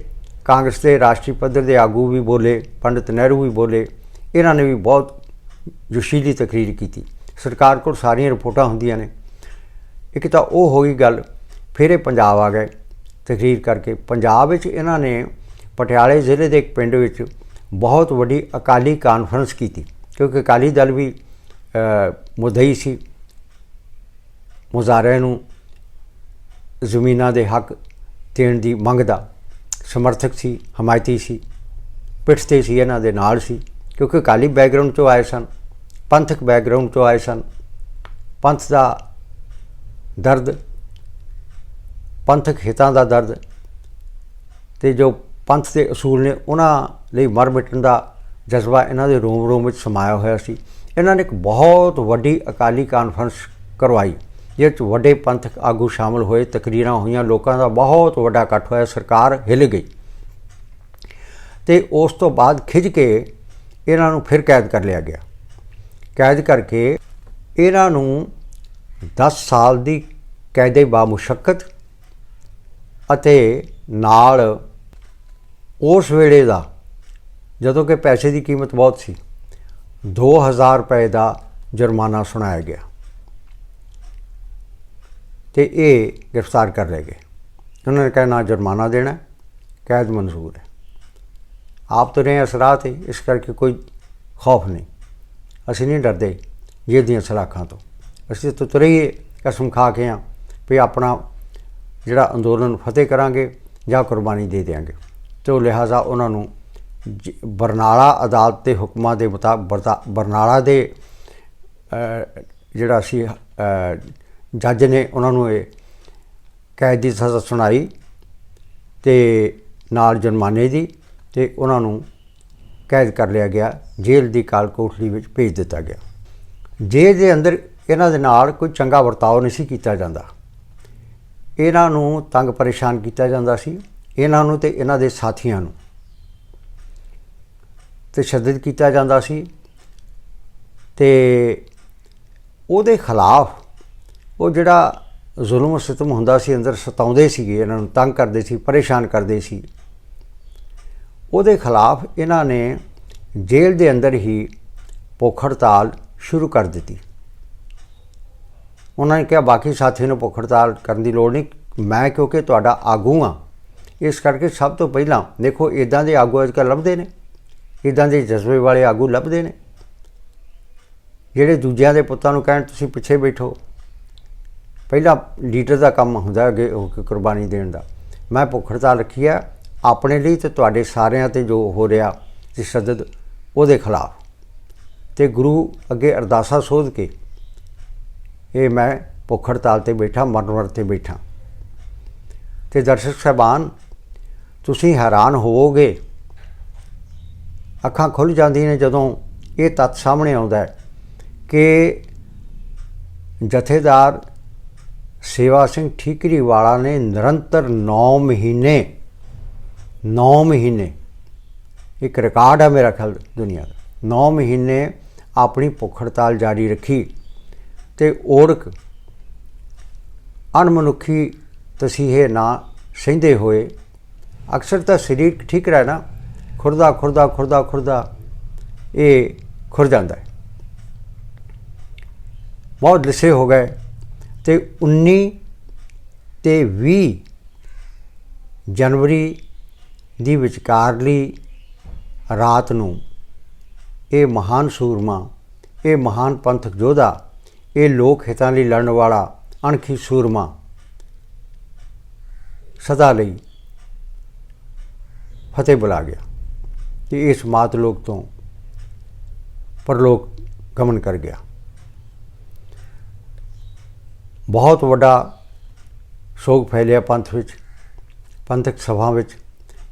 ਕਾਂਗਰਸ ਦੇ ਰਾਸ਼ਟਰੀ ਪੱਧਰ ਦੇ ਆਗੂ ਵੀ ਬੋਲੇ, ਪੰਡਿਤ ਨਹਿਰੂ ਵੀ ਬੋਲੇ, ਇਹਨਾਂ ਨੇ ਵੀ ਬਹੁਤ ਜੋਸ਼ੀਲੀ ਤਕਰੀਰ ਕੀਤੀ। ਸਰਕਾਰ ਕੋਲ ਸਾਰੀਆਂ ਰਿਪੋਰਟਾਂ ਹੁੰਦੀਆਂ ਨੇ। ਇੱਕ ਤਾਂ ਉਹ ਹੋ ਗਈ ਗੱਲ, ਫਿਰ ਇਹ ਪੰਜਾਬ ਆ ਗਏ ਤਕਰੀਰ ਕਰਕੇ। ਪੰਜਾਬ ਵਿੱਚ ਇਹਨਾਂ ਨੇ ਪਟਿਆਲੇ ਜ਼ਿਲ੍ਹੇ ਦੇ ਇੱਕ ਪਿੰਡ ਵਿੱਚ ਬਹੁਤ ਵੱਡੀ ਅਕਾਲੀ ਕਾਨਫਰੰਸ ਕੀਤੀ, ਕਿਉਂਕਿ ਅਕਾਲੀ ਦਲ ਵੀ ਮੁਦਈ ਸੀ। ਮੁਜ਼ਾਹਰੇ ਨੂੰ ਜ਼ਮੀਨਾਂ ਦੇ ਹੱਕ ਦੇਣ ਦੀ ਮੰਗ ਦਾ ਸਮਰਥਕ ਸੀ, ਹਮਾਇਤੀ ਸੀ ਪਿੱਠਤੇ ਸੀ, ਇਹਨਾਂ ਦੇ ਨਾਲ ਸੀ, ਕਿਉਂਕਿ ਅਕਾਲੀ ਬੈਕਗ੍ਰਾਉਂਡ ਚੋਂ ਆਏ ਸਨ, ਪੰਥਕ ਬੈਕਗ੍ਰਾਉਂਡ ਚੋਂ ਆਏ ਸਨ। ਪੰਥ ਦਾ ਦਰਦ, ਪੰਥਕ ਹਿੱਤਾਂ ਦਾ ਦਰਦ, ਤੇ ਜੋ ਪੰਥ ਦੇ ਅਸੂਲ ਨੇ, ਉਹਨਾਂ ਲਈ ਮਰ ਮਿਟਣ ਦਾ ਜਜ਼ਬਾ ਇਹਨਾਂ ਦੇ ਰੋਮ ਰੋਮ ਵਿੱਚ ਸਮਾਇਆ ਹੋਇਆ ਸੀ। ਇਹਨਾਂ ਨੇ ਇੱਕ ਬਹੁਤ ਵੱਡੀ ਅਕਾਲੀ ਕਾਨਫਰੰਸ ਕਰਵਾਈ। ਜਿਸ 'ਚ ਵੱਡੇ ਪੰਥਕ ਆਗੂ ਸ਼ਾਮਲ ਹੋਏ, ਤਕਰੀਰਾਂ ਹੋਈਆਂ, ਲੋਕਾਂ ਦਾ ਬਹੁਤ ਵੱਡਾ ਇਕੱਠ ਹੋਇਆ, ਸਰਕਾਰ ਹਿੱਲ ਗਈ। ਤੇ ਉਸ ਤੋਂ ਬਾਅਦ ਖਿੱਚ ਕੇ ਇਹਨਾਂ ਨੂੰ ਫਿਰ ਕੈਦ ਕਰ ਲਿਆ ਗਿਆ। ਕੈਦ ਕਰਕੇ ਇਹਨਾਂ ਨੂੰ 10 ਸਾਲ ਦੀ ਕੈਦੇ ਬਾਮੁਸ਼ੱਕਤ ਅਤੇ ਨਾਲ ਉਸ ਵੇਲੇ ਦਾ ਜਦੋਂ ਕਿ ਪੈਸੇ ਦੀ ਕੀਮਤ ਬਹੁਤ ਸੀ 2000 ਰੁਪਏ ਦਾ ਜੁਰਮਾਨਾ ਸੁਣਾਇਆ ਗਿਆ। ਤੇ ਇਹ ਗ੍ਰਿਫਤਾਰ ਕਰ ਲਏ ਗਏ। ਉਹਨਾਂ ਨੇ ਕਿਹਾ, ਨਾ ਜੁਰਮਾਨਾ ਦੇਣਾ ਕੈਦ ਮਨਜ਼ੂਰ ਹੈ। ਆਪ ਤੁਰੇ ਅਸਰਾ ਤੇ, ਇਸ ਕਰਕੇ ਕੋਈ ਖੌਫ ਨਹੀਂ। ਅਸੀਂ ਨਹੀਂ ਡਰਦੇ ਜੇਲ੍ਹ ਦੀਆਂ ਸਲਾਖਾਂ ਤੋਂ। ਅਸੀਂ ਤਾਂ ਤੁਰੇ ਕਸਮ ਖਾ ਕੇ ਆ ਵੀ ਆਪਣਾ ਜਿਹੜਾ ਅੰਦੋਲਨ ਫਤਿਹ ਕਰਾਂਗੇ ਜਾਂ ਕੁਰਬਾਨੀ ਦੇ ਦੇਵਾਂਗੇ ਤੇ ਉਹ ਲਿਹਾਜ਼ਾ ਉਹਨਾਂ ਨੂੰ ਜ- ਬਰਨਾਲਾ ਅਦਾਲਤ ਦੇ ਹੁਕਮਾਂ ਦੇ ਮੁਤਾਬਕ ਬਰਤਾ- ਬਰਨਾਲਾ ਦੇ ਜਿਹੜਾ ਸੀ ਜੱਜ ਨੇ ਉਹਨਾਂ ਨੂੰ ਇਹ ਕੈਦ ਦੀ ਸਜ਼ਾ ਸੁਣਾਈ ਤੇ ਨਾਲ ਜੁਰਮਾਨੇ ਦੀ ਤੇ ਉਹਨਾਂ ਨੂੰ ਕੈਦ ਕਰ ਲਿਆ ਗਿਆ, ਜੇਲ੍ਹ ਦੀ ਕਾਲ ਕੋਠੜੀ ਵਿੱਚ ਭੇਜ ਦਿੱਤਾ ਗਿਆ। ਜੇਲ੍ਹ ਦੇ ਅੰਦਰ ਇਹਨਾਂ ਦੇ ਨਾਲ ਕੋਈ ਚੰਗਾ ਵਰਤਾਓ ਨਹੀਂ ਸੀ ਕੀਤਾ ਜਾਂਦਾ। ਇਹਨਾਂ ਨੂੰ ਤੰਗ ਪਰੇਸ਼ਾਨ ਕੀਤਾ ਜਾਂਦਾ ਸੀ, ਇਹਨਾਂ ਨੂੰ ਤੇ ਇਹਨਾਂ ਦੇ ਸਾਥੀਆਂ ਨੂੰ। ਤਸ਼ੱਦਦ ਕੀਤਾ ਜਾਂਦਾ ਸੀ ਤੇ ਉਹਦੇ ਖਿਲਾਫ ਉਹ ਜਿਹੜਾ ਜ਼ੁਲਮ ਸਤਮ ਹੁੰਦਾ ਸੀ, ਅੰਦਰ ਸਤਾਉਂਦੇ ਸੀਗੇ, ਇਹਨਾਂ ਨੂੰ ਤੰਗ ਕਰਦੇ ਸੀ, ਪਰੇਸ਼ਾਨ ਕਰਦੇ ਸੀ, ਉਹਦੇ ਖਿਲਾਫ ਇਹਨਾਂ ਨੇ ਜੇਲ੍ਹ ਦੇ ਅੰਦਰ ਹੀ ਭੁੱਖ ਹੜਤਾਲ ਸ਼ੁਰੂ ਕਰ ਦਿੱਤੀ। ਉਹਨਾਂ ਨੇ ਕਿਹਾ, ਬਾਕੀ ਸਾਥੀਆਂ ਨੂੰ ਭੁੱਖ ਹੜਤਾਲ ਕਰਨ ਦੀ ਲੋੜ ਨਹੀਂ, ਮੈਂ ਕਿਉਂਕਿ ਤੁਹਾਡਾ ਆਗੂ ਆ ਇਸ ਕਰਕੇ ਸਭ ਤੋਂ ਪਹਿਲਾਂ ਦੇਖੋ ਇਦਾਂ ਦੇ ਆਗੂ ਅੱਜ ਕੱਲ੍ਹ ਲੱਭਦੇ ਨੇ ਇਦਾਂ ਦੇ ਜਜ਼ਬੇ ਵਾਲੇ ਆਗੂ ਲੱਭਦੇ ਨੇ। ਜਿਹੜੇ ਦੂਜਿਆਂ ਦੇ ਪੁੱਤਾਂ ਨੂੰ ਕਹਿਣ, ਤੁਸੀਂ ਪਿੱਛੇ ਬੈਠੋ ਪਹਿਲਾ ਲੀਡਰ ਦਾ ਕੰਮ ਹੁੰਦਾ ਅੱਗੇ ਕੁਰਬਾਨੀ ਦੇਣ ਦਾ। ਮੈਂ ਭੁੱਖ ਹੜਤਾਲ ਰੱਖੀ ਆ, ਆਪਣੇ ਲਈ ਤੇ ਤੁਹਾਡੇ ਸਾਰਿਆਂ ਤੇ ਜੋ ਹੋ ਰਿਹਾ ਤਸ਼ੱਦਦ ਉਹਦੇ ਖਿਲਾਫ। ਤੇ ਗੁਰੂ ਅੱਗੇ ਅਰਦਾਸਾ ਸੋਧ ਕੇ ਇਹ ਮੈਂ ਭੁੱਖ ਹੜਤਾਲ ਤੇ ਬੈਠਾ ਮਰਨ ਵਰ ਤੇ ਬੈਠਾ। ਤੇ ਦਰਸ਼ਕ ਸਾਹਿਬਾਨ, ਤੁਸੀਂ ਹੈਰਾਨ ਹੋਵੋਗੇ, ਅੱਖਾਂ ਖੁੱਲ ਜਾਂਦੀਆਂ ਨੇ ਜਦੋਂ ਇਹ ਤੱਤ ਸਾਹਮਣੇ ਆਉਂਦਾ ਹੈ ਕਿ ਜਥੇਦਾਰ ਸੇਵਾ ਸਿੰਘ ਠੀਕਰੀ ਵਾਲਾ ਨੇ ਨਿਰੰਤਰ 9 ਮਹੀਨੇ 9 ਮਹੀਨੇ, ਇੱਕ ਰਿਕਾਰਡ ਹੈ ਮੇਰਾ ਖਿਆਲ ਦੁਨੀਆ ਦਾ 9 ਮਹੀਨੇ ਆਪਣੀ ਭੁੱਖ ਹੜਤਾਲ ਜਾਰੀ ਰੱਖੀ ਤੇ ਔੜਕ ਅਣਮਨੁੱਖੀ ਤਸੀਹੇ ਨਾ ਸਹਿੰਦੇ ਹੋਏ, ਅਕਸਰ ਤਾਂ ਸਰੀਰ ਠੀਕ ਰਹਿ ਨਾ ਖੁਰਦਾ ਖੁਰਦਾ ਖੁਰਦਾ ਖੁਰਦਾ, ਇਹ ਖੁਰ ਜਾਂਦਾ ਹੈ। ਬਹੁਤ ਲਿਸੇ ਹੋ ਗਏ। ਤੇ 19 ਤੇ 20 ਜਨਵਰੀ ਦੀ ਵਿਚਕਾਰਲੀ ਰਾਤ ਨੂੰ ਇਹ ਮਹਾਨ ਸੂਰਮਾ, ਇਹ ਮਹਾਨ ਪੰਥਕ ਯੋਧਾ, ਇਹ ਲੋਕ ਹਿੱਤਾਂ ਲਈ ਲੜਨ ਵਾਲਾ ਅਣਖੀ ਸੂਰਮਾ ਸਦਾ ਲਈ ਫਤਿਹ ਬੁਲਾ ਗਿਆ ਤੇ ਇਸ ਮਾਤ ਲੋਕ ਤੋਂ ਪਰਲੋਕ ਗਮਨ ਕਰ ਗਿਆ। ਬਹੁਤ ਵੱਡਾ ਸੋਗ ਫੈਲਿਆ ਪੰਥ ਵਿੱਚ, ਪੰਥਕ ਸਭਾ ਵਿੱਚ,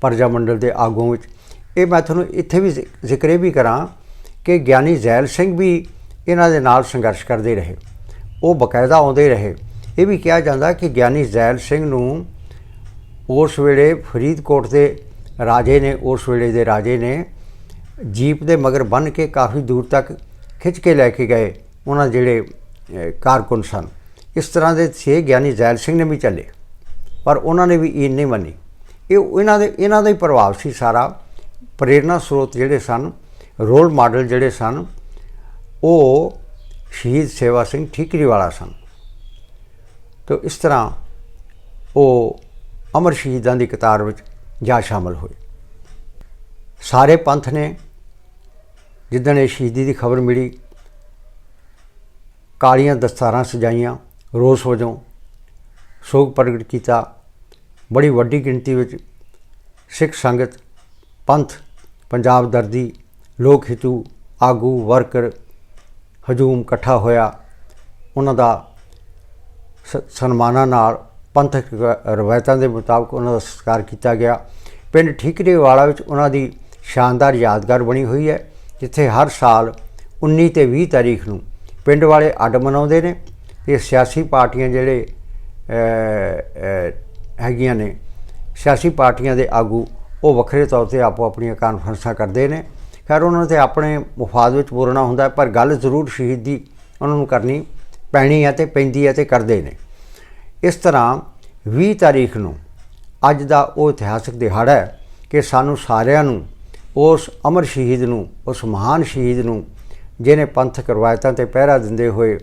ਪਰਜਾ ਮੰਡਲ ਦੇ ਆਗੂਆਂ ਵਿੱਚ। ਇਹ ਮੈਂ ਤੁਹਾਨੂੰ ਇੱਥੇ ਵੀ ਜ਼ਿ- ਜ਼ਿਕਰ ਇਹ ਵੀ ਕਰਾਂ ਕਿ ਗਿਆਨੀ ਜ਼ੈਲ ਸਿੰਘ ਵੀ ਇਹਨਾਂ ਦੇ ਨਾਲ ਸੰਘਰਸ਼ ਕਰਦੇ ਰਹੇ। ਉਹ ਬਕਾਇਦਾ ਆਉਂਦੇ ਰਹੇ। ਇਹ ਵੀ ਕਿਹਾ ਜਾਂਦਾ ਕਿ ਗਿਆਨੀ ਜ਼ੈਲ ਸਿੰਘ ਨੂੰ ਉਸ ਵੇਲੇ ਫਰੀਦਕੋਟ ਦੇ ਰਾਜੇ ਨੇ, ਉਸ ਵੇਲੇ ਦੇ ਰਾਜੇ ਨੇ ਜੀਪ ਦੇ ਮਗਰ ਬੰਨ ਕੇ ਕਾਫੀ ਦੂਰ ਤੱਕ ਖਿੱਚ ਕੇ ਲੈ ਕੇ ਗਏ। ਉਹਨਾਂ ਜਿਹੜੇ ਕਾਰਕੁਨ ਸਨ। ਇਸ ਤਰ੍ਹਾਂ ਦੇ ਛੇ ਗਿਆਨੀ ਜ਼ੈਲ ਸਿੰਘ ਨੇ ਵੀ ਚੱਲੇ। ਪਰ ਉਹਨਾਂ ਨੇ ਵੀ ਇਹ ਨਹੀਂ ਮੰਨੀ। ਇਹ ਇਹਨਾਂ ਦੇ ਇਹਨਾਂ ਦਾ ਹੀ ਪ੍ਰਭਾਵ ਸੀ ਸਾਰਾ। ਪ੍ਰੇਰਣਾ ਸਰੋਤ ਜਿਹੜੇ ਸਨ, ਰੋਲ ਮਾਡਲ ਜਿਹੜੇ ਸਨ, ਉਹ ਸ਼ਹੀਦ ਸੇਵਾ ਸਿੰਘ ਠੀਕਰੀ ਵਾਲਾ ਸਨ। ਤੋ ਇਸ ਤਰ੍ਹਾਂ ਉਹ ਅਮਰ ਸ਼ਹੀਦਾਂ ਦੀ ਕਤਾਰ ਵਿੱਚ ਜਾ ਸ਼ਾਮਲ ਹੋਏ। ਸਾਰੇ ਪੰਥ ਨੇ ਜਿੱਦਣ ਇਹ ਸ਼ਹੀਦੀ ਦੀ ਖਬਰ ਮਿਲੀ, ਕਾਲੀਆਂ ਦਸਤਾਰਾਂ ਸਜਾਈਆਂ ਰੋਸ ਵਜੋਂ ਸੋਗ ਪ੍ਰਗਟ ਕੀਤਾ। ਬੜੀ ਵੱਡੀ ਗਿਣਤੀ ਵਿੱਚ ਸਿੱਖ ਸੰਗਤ, ਪੰਥ, ਪੰਜਾਬ ਦਰਦੀ, ਲੋਕ ਹਿਤੂ, ਆਗੂ, ਵਰਕਰ, ਹਜੂਮ ਇਕੱਠਾ ਹੋਇਆ। ਉਹਨਾਂ ਦਾ ਸਨਮਾਨਾਂ ਨਾਲ ਪੰਥਕ ਰਵਾਇਤਾਂ ਦੇ ਮੁਤਾਬਕ ਉਹਨਾਂ ਦਾ ਸਤਿਕਾਰ ਕੀਤਾ ਗਿਆ। ਪਿੰਡ ਠੀਕਰੇ ਵਾਲਾ ਵਿੱਚ ਉਹਨਾਂ ਦੀ ਸ਼ਾਨਦਾਰ ਯਾਦਗਾਰ ਬਣੀ ਹੋਈ ਹੈ, ਜਿੱਥੇ ਹਰ ਸਾਲ 19 ਤੇ 20 ਤਾਰੀਖ ਨੂੰ ਪਿੰਡ ਵਾਲੇ ਅੱਡ ਮਨਾਉਂਦੇ ਨੇ। ਤੇ ਸਿਆਸੀ ਪਾਰਟੀਆਂ ਜਿਹੜੇ ਹੈਗੀਆਂ ਨੇ, ਸਿਆਸੀ ਪਾਰਟੀਆਂ ਦੇ ਆਗੂ, ਉਹ ਵੱਖਰੇ ਤੌਰ ਤੇ ਆਪੋ ਆਪਣੀਆਂ ਕਾਨਫਰੰਸਾਂ ਕਰਦੇ ਨੇ। ਖੈਰ, ਉਹਨਾਂ ਤੇ ਆਪਣੇ ਮੁਫਾਦ ਵਿੱਚ ਬੋਲਣਾ ਹੁੰਦਾ, ਪਰ ਗੱਲ ਜ਼ਰੂਰ ਸ਼ਹੀਦੀ ਉਹਨਾਂ ਨੂੰ ਕਰਨੀ ਪੈਣੀ ਹੈ ਤੇ ਪੈਂਦੀ ਹੈ ਤੇ ਕਰਦੇ ਨੇ। ਇਸ ਤਰ੍ਹਾਂ 20 ਤਾਰੀਖ ਨੂੰ ਅੱਜ ਦਾ ਉਹ ਇਤਿਹਾਸਕ ਦਿਹਾੜਾ ਹੈ ਕਿ ਸਾਨੂੰ ਸਾਰਿਆਂ ਨੂੰ ਉਸ ਅਮਰ ਸ਼ਹੀਦ ਨੂੰ, ਉਸ ਮਹਾਨ ਸ਼ਹੀਦ ਨੂੰ, ਜਿਹਨੇ ਪੰਥਕ ਰਵਾਇਤਾਂ ਤੇ ਪਹਿਰਾ ਦਿੰਦੇ ਹੋਏ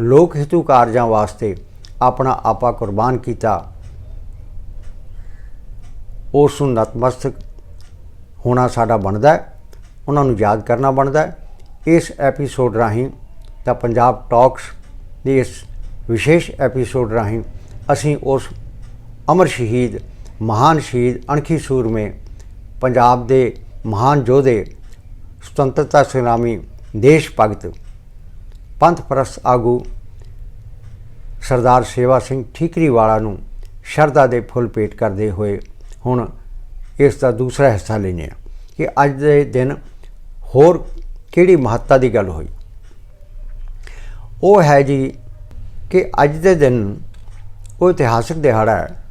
ਲੋਕ ਹਿਤੂ ਕਾਰਜਾਂ ਵਾਸਤੇ ਆਪਣਾ ਆਪਾ ਕੁਰਬਾਨ ਕੀਤਾ। ਉਸ ਨੂੰ ਨਤਮਸਤਕ ਹੋਣਾ ਸਾਡਾ ਬਣਦਾ ਹੈ। ਉਹਨਾਂ ਨੂੰ ਯਾਦ ਕਰਨਾ ਬਣਦਾ ਹੈ। ਇਸ ਐਪੀਸੋਡ ਰਾਹੀਂ ਤਾਂ ਪੰਜਾਬ ਟਾਕਸ ਦੇ ਇਸ ਵਿਸ਼ੇਸ਼ ਐਪੀਸੋਡ ਰਾਹੀਂ ਅਸੀਂ ਉਸ ਅਮਰ ਸ਼ਹੀਦ, ਮਹਾਨ ਸ਼ਹੀਦ ਅਣਖੀ ਸੂਰਮੇ, ਪੰਜਾਬ ਦੇ ਮਹਾਨ ਯੋਧੇ, ਸੁਤੰਤਰਤਾ ਸੈਨਾਨੀ, ਦੇਸ਼ ਭਗਤ ਪੰਥ ਪ੍ਰਸਤ ਆਗੂ ਸਰਦਾਰ ਸੇਵਾ ਸਿੰਘ ਠੀਕਰੀ ਵਾਲਾ ਨੂੰ ਸ਼ਰਧਾ ਦੇ ਫੁੱਲ ਭੇਟ ਕਰਦੇ ਹੋਏ ਹੁਣ ਇਸ ਦਾ ਦੂਸਰਾ ਹਿੱਸਾ ਲੈਂਦੇ ਹਾਂ ਕਿ ਅੱਜ ਦੇ ਦਿਨ ਹੋਰ ਕਿਹੜੀ ਮਹੱਤਤਾ ਦੀ ਗੱਲ ਹੋਈ? ਉਹ ਹੈ ਜੀ ਕਿ ਅੱਜ ਦੇ ਦਿਨ ਉਹ ਇਤਿਹਾਸਿਕ ਦਿਹਾੜਾ ਹੈ।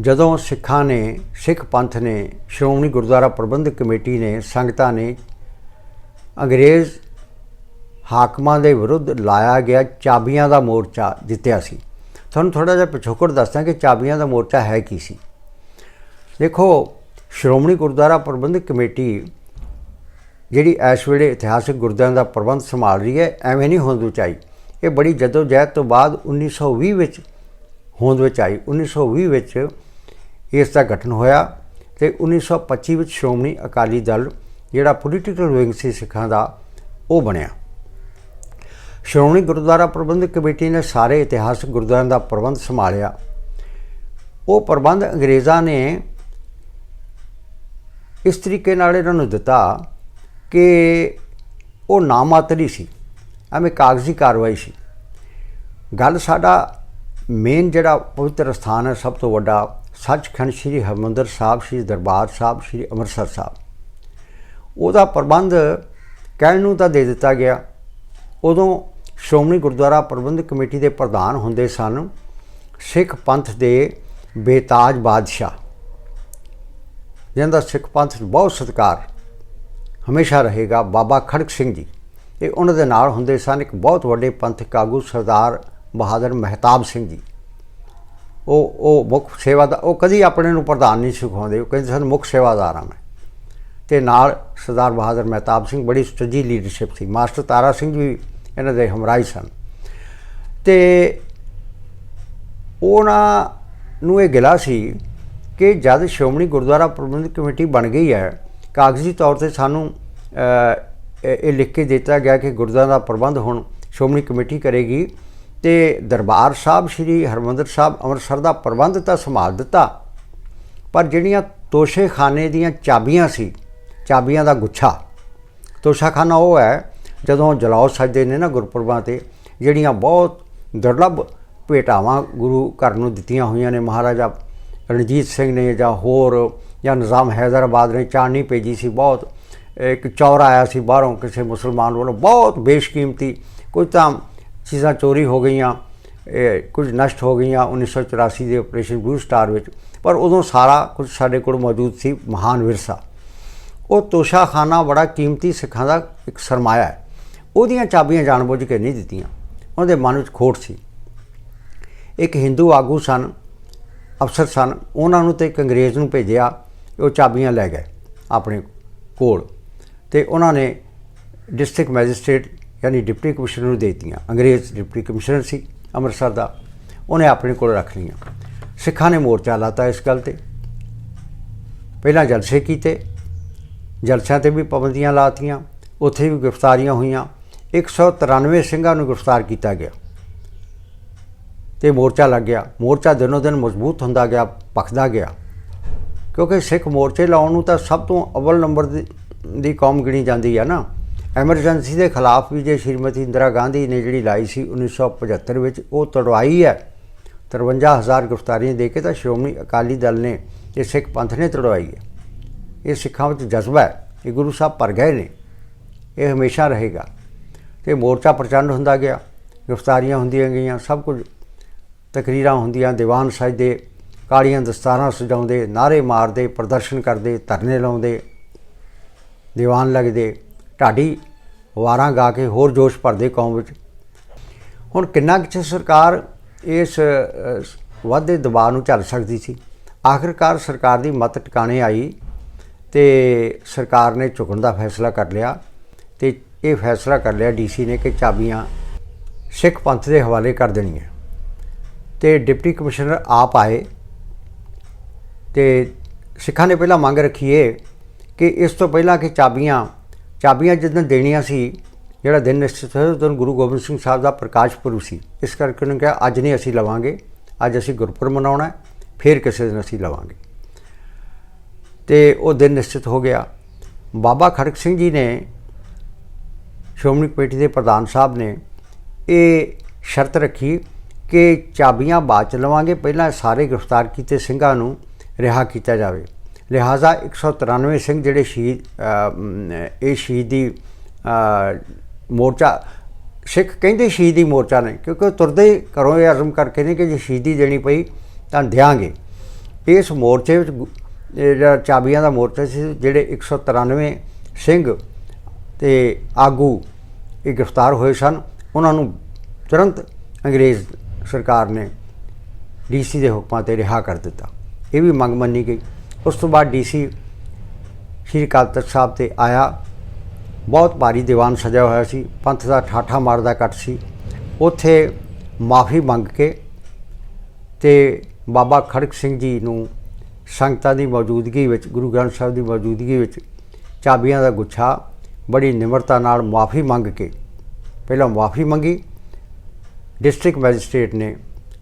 ਜਦੋਂ ਸਿੱਖਾਂ ਨੇ, ਸਿੱਖ ਪੰਥ ਨੇ, ਸ਼੍ਰੋਮਣੀ ਗੁਰਦੁਆਰਾ ਪ੍ਰਬੰਧਕ ਕਮੇਟੀ ਨੇ, ਸੰਗਤਾਂ ਨੇ ਅੰਗਰੇਜ਼ ਹਾਕਮਾਂ ਦੇ ਵਿਰੁੱਧ ਲਾਇਆ ਗਿਆ ਚਾਬੀਆਂ ਦਾ ਮੋਰਚਾ ਜਿੱਤਿਆ ਸੀ। ਤੁਹਾਨੂੰ ਥੋੜਾ ਜਿਹਾ ਪਿਛੋਕੜ ਦੱਸਦਾ ਕਿ ਚਾਬੀਆਂ ਦਾ ਮੋਰਚਾ ਹੈ ਕੀ ਸੀ? ਦੇਖੋ, ਸ਼੍ਰੋਮਣੀ ਗੁਰਦੁਆਰਾ ਪ੍ਰਬੰਧਕ ਕਮੇਟੀ ਜਿਹੜੀ ਇਸ ਵੇਲੇ ਇਤਿਹਾਸਿਕ ਗੁਰਦੁਆਰਿਆਂ ਦਾ ਪ੍ਰਬੰਧ ਸੰਭਾਲ ਰਹੀ ਹੈ, ਐਵੇਂ ਨਹੀਂ ਹੋਂਦ ਵਿੱਚ ਆਈ। ਇਹ ਬੜੀ ਜਦੋਜਹਿਦ ਤੋਂ ਬਾਅਦ 1920 ਵਿੱਚ ਹੋਂਦ ਵਿੱਚ ਆਈ। 1920 ਵਿੱਚ ਇਸ ਦਾ ਗਠਨ ਹੋਇਆ ਤੇ 1925 ਵਿੱਚ ਸ਼੍ਰੋਮਣੀ ਅਕਾਲੀ ਦਲ ਜਿਹੜਾ ਪੋਲੀਟੀਕਲ ਵਿੰਗ ਸੀ ਸਿੱਖਾਂ ਦਾ, ਉਹ ਬਣਿਆ। ਸ਼੍ਰੋਮਣੀ ਗੁਰਦੁਆਰਾ ਪ੍ਰਬੰਧਕ ਕਮੇਟੀ ਨੇ ਸਾਰੇ ਇਤਿਹਾਸਕ ਗੁਰਦੁਆਰਿਆਂ ਦਾ ਪ੍ਰਬੰਧ ਸੰਭਾਲਿਆ। ਉਹ ਪ੍ਰਬੰਧ ਅੰਗਰੇਜ਼ਾਂ ਨੇ ਇਸ ਤਰੀਕੇ ਨਾਲ ਇਹਨਾਂ ਨੂੰ ਦਿੱਤਾ ਕਿ ਉਹ ਨਾਮਾਤਰੀ ਸੀ, ਐਵੇਂ ਕਾਗਜ਼ੀ ਕਾਰਵਾਈ ਸੀ। ਗੱਲ ਸਾਡਾ ਮੇਨ ਜਿਹੜਾ ਪਵਿੱਤਰ ਸਥਾਨ ਹੈ, ਸਭ ਤੋਂ ਵੱਡਾ, ਸੱਚਖੰਡ ਸ੍ਰੀ ਹਰਿਮੰਦਰ ਸਾਹਿਬ, ਸ੍ਰੀ ਦਰਬਾਰ ਸਾਹਿਬ, ਸ੍ਰੀ ਅੰਮ੍ਰਿਤਸਰ ਸਾਹਿਬ। ਉਹਦਾ ਪ੍ਰਬੰਧ ਕਹਿਣ ਨੂੰ ਤਾਂ ਦੇ ਦਿੱਤਾ ਗਿਆ। ਉਦੋਂ ਸ਼੍ਰੋਮਣੀ ਗੁਰਦੁਆਰਾ ਪ੍ਰਬੰਧਕ ਕਮੇਟੀ ਦੇ ਪ੍ਰਧਾਨ ਹੁੰਦੇ ਸਨ, ਸਿੱਖ ਪੰਥ ਦੇ ਬੇਤਾਜ ਬਾਦਸ਼ਾਹ। ਜਿਹਨਾਂ ਦਾ ਸਿੱਖ ਪੰਥ ਬਹੁਤ ਸਤਿਕਾਰ ਹਮੇਸ਼ਾ ਰਹੇਗਾ, ਬਾਬਾ ਖੜਕ ਸਿੰਘ ਜੀ। ਇਹ ਉਹਨਾਂ ਦੇ ਨਾਲ ਹੁੰਦੇ ਸਨ, ਇੱਕ ਬਹੁਤ ਵੱਡੇ ਪੰਥਕ ਆਗੂ ਸਰਦਾਰ ਬਹਾਦਰ ਮਹਿਤਾਬ ਸਿੰਘ ਜੀ। ਉਹ ਉਹ ਮੁੱਖ ਸੇਵਾ ਦਾ ਉਹ ਕਦੀ ਆਪਣੇ ਨੂੰ ਪ੍ਰਧਾਨ ਨਹੀਂ ਸਿਖਾਉਂਦੇ ਉਹ ਕਹਿੰਦੇ ਸਨ, ਮੁੱਖ ਸੇਵਾਦਾਰ ਹਾਂ ਮੈਂ। ਤੇ ਨਾਲ ਸਰਦਾਰ ਬਹਾਦਰ ਮਹਿਤਾਬ ਸਿੰਘ ਬੜੀ ਸੁਚੱਜੀ ਲੀਡਰਸ਼ਿਪ ਸੀ। ਮਾਸਟਰ ਤਾਰਾ ਸਿੰਘ ਵੀ ਇਹਨਾਂ ਦੇ ਹਮਰਾਈ ਸਨ। ਤੇ ਉਹਨਾਂ ਨੂੰ ਇਹ ਗਿਲਾ ਸੀ ਕਿ ਜਦ ਸ਼੍ਰੋਮਣੀ ਗੁਰਦੁਆਰਾ ਪ੍ਰਬੰਧਕ ਕਮੇਟੀ ਬਣ ਗਈ ਹੈ, ਕਾਗਜ਼ੀ ਤੌਰ ਤੇ ਸਾਨੂੰ ਇਹ ਲਿਖ ਕੇ ਦਿੱਤਾ ਗਿਆ ਕਿ ਗੁਰਦੁਆਰਾ ਦਾ ਪ੍ਰਬੰਧ ਹੁਣ ਸ਼੍ਰੋਮਣੀ ਕਮੇਟੀ ਕਰੇਗੀ। ਤੇ ਦਰਬਾਰ ਸਾਹਿਬ ਸ੍ਰੀ ਹਰਮੰਦਰ ਸਾਹਿਬ ਅੰਮ੍ਰਿਤਸਰ ਦਾ ਪ੍ਰਬੰਧ ਤਾਂ ਸੰਭਾਲ ਦਿੱਤਾ, ਪਰ ਜਿਹੜੀਆਂ ਤੋਸ਼ੇਖਾਨੇ ਦੀਆਂ ਚਾਬੀਆਂ ਸੀ, ਚਾਬੀਆਂ ਦਾ ਗੁੱਛਾ, ਤੋਸ਼ਾਖਾਨਾ ਉਹ ਹੈ ਜਦੋਂ ਜਲਾਉ ਸਜਦੇ ਨੇ ਨਾ ਗੁਰਪੁਰਬਾਂ ਤੇ, ਜਿਹੜੀਆਂ ਬਹੁਤ ਦੁਰਲੱਭ ਭੇਟਾਵਾਂ ਗੁਰੂ ਘਰ ਨੂੰ ਦਿੱਤੀਆਂ ਹੋਈਆਂ ਨੇ, ਮਹਾਰਾਜਾ ਰਣਜੀਤ ਸਿੰਘ ਨੇ ਜਾਂ ਹੋਰ ਜਾਂ ਨਿਜ਼ਾਮ ਹੈਦਰਾਬਾਦ ਨੇ ਚਾਣਨੀ ਭੇਜੀ ਸੀ ਬਹੁਤ, ਇੱਕ ਚੌਰ ਆਇਆ ਸੀ ਬਾਹਰੋਂ ਕਿਸੇ ਮੁਸਲਮਾਨ ਵੱਲੋਂ, ਬਹੁਤ ਬੇਸ਼ਕੀਮਤੀ, ਕੁਝ ਤਾਂ ਚੀਜ਼ਾਂ ਚੋਰੀ ਹੋ ਗਈਆਂ ਕੁਝ ਨਸ਼ਟ ਹੋ ਗਈਆਂ 1984 ਦੇ ਆਪਰੇਸ਼ਨ ਬਲੂ ਸਟਾਰ ਵਿੱਚ, ਪਰ ਉਦੋਂ ਸਾਰਾ ਕੁਝ ਸਾਡੇ ਕੋਲ ਮੌਜੂਦ ਸੀ ਮਹਾਨ ਵਿਰਸਾ। ਉਹ ਤੋਸ਼ਾਖਾਨਾ ਬੜਾ ਕੀਮਤੀ ਸਿੱਖਾਂ ਦਾ ਇੱਕ ਸਰਮਾਇਆ ਹੈ। ਉਹਦੀਆਂ ਚਾਬੀਆਂ ਜਾਣਬੁੱਝ ਕੇ ਨਹੀਂ ਦਿੱਤੀਆਂ। ਉਹਨਾਂ ਦੇ ਮਨ ਵਿੱਚ ਖੋਟ ਸੀ। ਇੱਕ ਹਿੰਦੂ ਆਗੂ ਸਨ, ਅਫਸਰ ਸਨ। ਉਹਨਾਂ ਨੂੰ ਤੇ ਇੱਕ ਅੰਗਰੇਜ਼ ਨੂੰ ਭੇਜਿਆ, ਉਹ ਚਾਬੀਆਂ ਲੈ ਗਏ ਆਪਣੇ ਕੋਲ ਤੇ ਉਹਨਾਂ ਨੇ ਡਿਸਟ੍ਰਿਕਟ ਮੈਜਿਸਟ੍ਰੇਟ ਯਾਨੀ ਡਿਪਟੀ ਕਮਿਸ਼ਨਰ ਨੂੰ ਦੇ ਦਿੱਤੀਆਂ। ਅੰਗਰੇਜ਼ ਡਿਪਟੀ ਕਮਿਸ਼ਨਰ ਸੀ ਅੰਮ੍ਰਿਤਸਰ ਦਾ। ਉਹਨੇ ਆਪਣੇ ਕੋਲ ਰੱਖ ਲਈਆਂ। ਸਿੱਖਾਂ ਨੇ ਮੋਰਚਾ ਲਾਤਾ ਇਸ ਗੱਲ ਤੇ। ਪਹਿਲਾਂ ਜਲਸੇ ਕੀਤੇ, ਜਲਸਿਆਂ ਤੇ ਵੀ ਪਾਬੰਦੀਆਂ ਲਾਤੀਆਂ, ਉੱਥੇ ਵੀ ਗ੍ਰਿਫਤਾਰੀਆਂ ਹੋਈਆਂ। 193 ਸਿੰਘਾਂ ਨੂੰ ਗ੍ਰਿਫਤਾਰ ਕੀਤਾ ਗਿਆ। ਤੇ ਮੋਰਚਾ ਲੱਗ ਗਿਆ। ਮੋਰਚਾ ਦਿਨੋ ਦਿਨ ਮਜ਼ਬੂਤ ਹੁੰਦਾ ਗਿਆ ਪਖਦਾ ਗਿਆ। ਕਿਉਂਕਿ ਸਿੱਖ ਮੋਰਚੇ ਲਾਉਣ ਨੂੰ ਤਾਂ ਸਭ ਤੋਂ ਅਵਲ ਨੰਬਰ ਦੀ ਕੌਮ ਗਿਣੀ ਜਾਂਦੀ ਹੈ ਨਾ। ਐਮਰਜੈਂਸੀ ਦੇ ਖਿਲਾਫ ਵੀ ਜੇ ਸ਼੍ਰੀਮਤੀ ਇੰਦਰਾ ਗਾਂਧੀ ਨੇ ਜਿਹੜੀ ਲਾਈ ਸੀ 1975 ਵਿੱਚ, ਉਹ ਤੜਵਾਈ ਹੈ। 53000 ਗ੍ਰਿਫਤਾਰੀਆਂ ਦੇ ਕੇ ਤਾਂ ਸ਼੍ਰੋਮਣੀ ਅਕਾਲੀ ਦਲ ਨੇ ਇਹ ਸਿੱਖ ਪੰਥ ਨੇ ਤੜਵਾਈ ਹੈ। ਇਹ ਸਿੱਖਾਂ ਵਿੱਚ ਜਜ਼ਬਾ ਹੈ। ਇਹ ਗੁਰੂ ਸਾਹਿਬ ਪਰ ਗਏ ਨੇ। ਇਹ ਹਮੇਸ਼ਾ ਰਹੇਗਾ। ਤੇ ਮੋਰਚਾ ਪ੍ਰਚੰਡ ਹੁੰਦਾ ਗਿਆ ਗ੍ਰਿਫਤਾਰੀਆਂ ਹੁੰਦੀਆਂ ਗਈਆਂ ਸਭ ਕੁਝ ਤਕਰੀਰਾਂ ਹੁੰਦੀਆਂ ਦੀਵਾਨ ਸਜਦੇ ਕਾਲੀਆਂ ਦਸਤਾਰਾਂ ਸਜਾਉਂਦੇ ਨਾਰੇ ਮਾਰਦੇ ਪ੍ਰਦਰਸ਼ਨ ਕਰਦੇ ਧਰਨੇ ਲਾਉਂਦੇ ਦੀਵਾਨ ਲੱਗਦੇ ਢਾਡੀ ਵਾਰਾਂ ਗਾ ਕੇ ਹੋਰ ਜੋਸ਼ ਭਰਦੇ ਕੌਮ ਵਿੱਚ। ਹੁਣ ਕਿੰਨਾ ਕੁ ਸਰਕਾਰ ਇਸ ਅ, ਵਾਧੇ ਦਬਾਅ ਨੂੰ ਝੱਲ ਸਕਦੀ ਸੀ? ਆਖਿਰਕਾਰ ਸਰਕਾਰ ਦੀ ਮਤ ਟਿਕਾਣੇ ਆਈ ਤੇ ਸਰਕਾਰ ਨੇ ਝੁਕਣ ਦਾ ਫੈਸਲਾ ਕਰ ਲਿਆ ਤੇ ਇਹ ਫੈਸਲਾ ਕਰ ਲਿਆ ਡੀਸੀ ਨੇ ਕਿ ਚਾਬੀਆਂ ਸਿੱਖ ਪੰਥ ਦੇ ਹਵਾਲੇ ਕਰ ਦੇਣੀਆਂ। ਤੇ ਡਿਪਟੀ ਕਮਿਸ਼ਨਰ ਆਪ ਆਏ। ਤੇ ਸਿੱਖਾਂ ਨੇ ਪਹਿਲਾਂ ਮੰਗ ਰੱਖੀ ਏ ਕਿ ਇਸ ਤੋਂ ਪਹਿਲਾਂ ਕਿ ਚਾਬੀਆਂ ਚਾਬੀਆਂ ਜਦੋਂ ਦੇਣੀਆਂ ਸੀ, ਜਿਹੜਾ ਦਿਨ ਨਿਸ਼ਚਿਤ ਹੋਇਆ ਉਦੋਂ ਗੁਰੂ ਗੋਬਿੰਦ ਸਿੰਘ ਸਾਹਿਬ ਦਾ ਪ੍ਰਕਾਸ਼ ਪੁਰਬ ਸੀ। ਇਸ ਕਰਕੇ ਉਹਨੇ ਕਿਹਾ, ਅੱਜ ਨਹੀਂ ਅਸੀਂ ਲਵਾਂਗੇ, ਅੱਜ ਅਸੀਂ ਗੁਰਪੁਰਬ ਮਨਾਉਣਾ ਫਿਰ ਕਿਸੇ ਦਿਨ ਅਸੀਂ ਲਵਾਂਗੇ। ਤੇ ਉਹ ਦਿਨ ਨਿਸ਼ਚਿਤ ਹੋ ਗਿਆ। ਬਾਬਾ ਖੜਕ ਸਿੰਘ ਜੀ ਨੇ ਸ਼੍ਰੋਮਣੀ ਕਮੇਟੀ ਦੇ ਪ੍ਰਧਾਨ ਸਾਹਿਬ ਨੇ ਇਹ ਸ਼ਰਤ ਰੱਖੀ ਕਿ ਚਾਬੀਆਂ ਬਾਅਦ ਚ ਲਵਾਂਗੇ, ਪਹਿਲਾਂ ਸਾਰੇ ਗ੍ਰਿਫਤਾਰ ਕੀਤੇ ਸਿੰਘਾਂ ਨੂੰ ਰਿਹਾ ਕੀਤਾ ਜਾਵੇ। ਲਿਹਾਜ਼ਾ 193 ਸਿੰਘ ਜਿਹੜੇ ਸ਼ਹੀਦ ਇਹ ਸ਼ਹੀਦੀ ਮੋਰਚਾ, ਸਿੱਖ ਕਹਿੰਦੇ ਸ਼ਹੀਦੀ ਮੋਰਚਾ ਨੇ, ਕਿਉਂਕਿ ਉਹ ਤੁਰਦੇ ਘਰੋਂ ਇਹ ਅਜ਼ਮ ਕਰਕੇ ਨੇ ਕਿ ਜੇ ਸ਼ਹੀਦੀ ਦੇਣੀ ਪਈ ਤਾਂ ਦਿਆਂਗੇ। ਇਸ ਮੋਰਚੇ ਵਿੱਚ ਗੁ- ਜਿਹੜਾ ਚਾਬੀਆਂ ਦਾ ਮੋਰਚਾ ਸੀ, ਜਿਹੜੇ 193 ਸਿੰਘ ਤੇ ਆਗੂ ਇਹ ਗ੍ਰਿਫਤਾਰ ਹੋਏ ਸਨ। ਉਹਨਾਂ ਨੂੰ ਤੁਰੰਤ ਅੰਗਰੇਜ਼ ਸਰਕਾਰ ਨੇ ਡੀਸੀ ਦੇ ਹੁਕਮਾਂ ਤੇ ਰਿਹਾ ਕਰ ਦਿੱਤਾ। ਇਹ ਵੀ ਮੰਗ ਮੰਨੀ ਗਈ। ਉਸ ਤੋਂ ਬਾਅਦ ਡੀਸੀ ਸ਼੍ਰੀ ਅਕਾਲ ਤਖਤ ਸਾਹਿਬ ਤੇ ਆਇਆ। ਬਹੁਤ ਭਾਰੀ ਦੀਵਾਨ ਸਜਿਆ ਹੋਇਆ ਸੀ। ਪੰਥ ਦਾ ਠਾਠਾ ਮਾਰਦਾ ਕੱਟ ਸੀ। ਉੱਥੇ ਮਾਫੀ ਮੰਗ ਕੇ ਤੇ ਬਾਬਾ ਖੜਕ ਸਿੰਘ ਜੀ ਨੂੰ ਸੰਗਤਾਂ ਦੀ ਮੌਜੂਦਗੀ ਵਿੱਚ, ਗੁਰੂ ਗ੍ਰੰਥ ਸਾਹਿਬ ਦੀ ਮੌਜੂਦਗੀ ਵਿੱਚ ਚਾਬੀਆਂ ਦਾ ਗੁੱਛਾ ਬੜੀ ਨਿਮਰਤਾ ਨਾਲ ਮਾਫੀ ਮੰਗ ਕੇ, ਪਹਿਲਾਂ ਮਾਫੀ ਮੰਗੀ। ਡਿਸਟ੍ਰਿਕਟ ਮੈਜਿਸਟ੍ਰੇਟ ਨੇ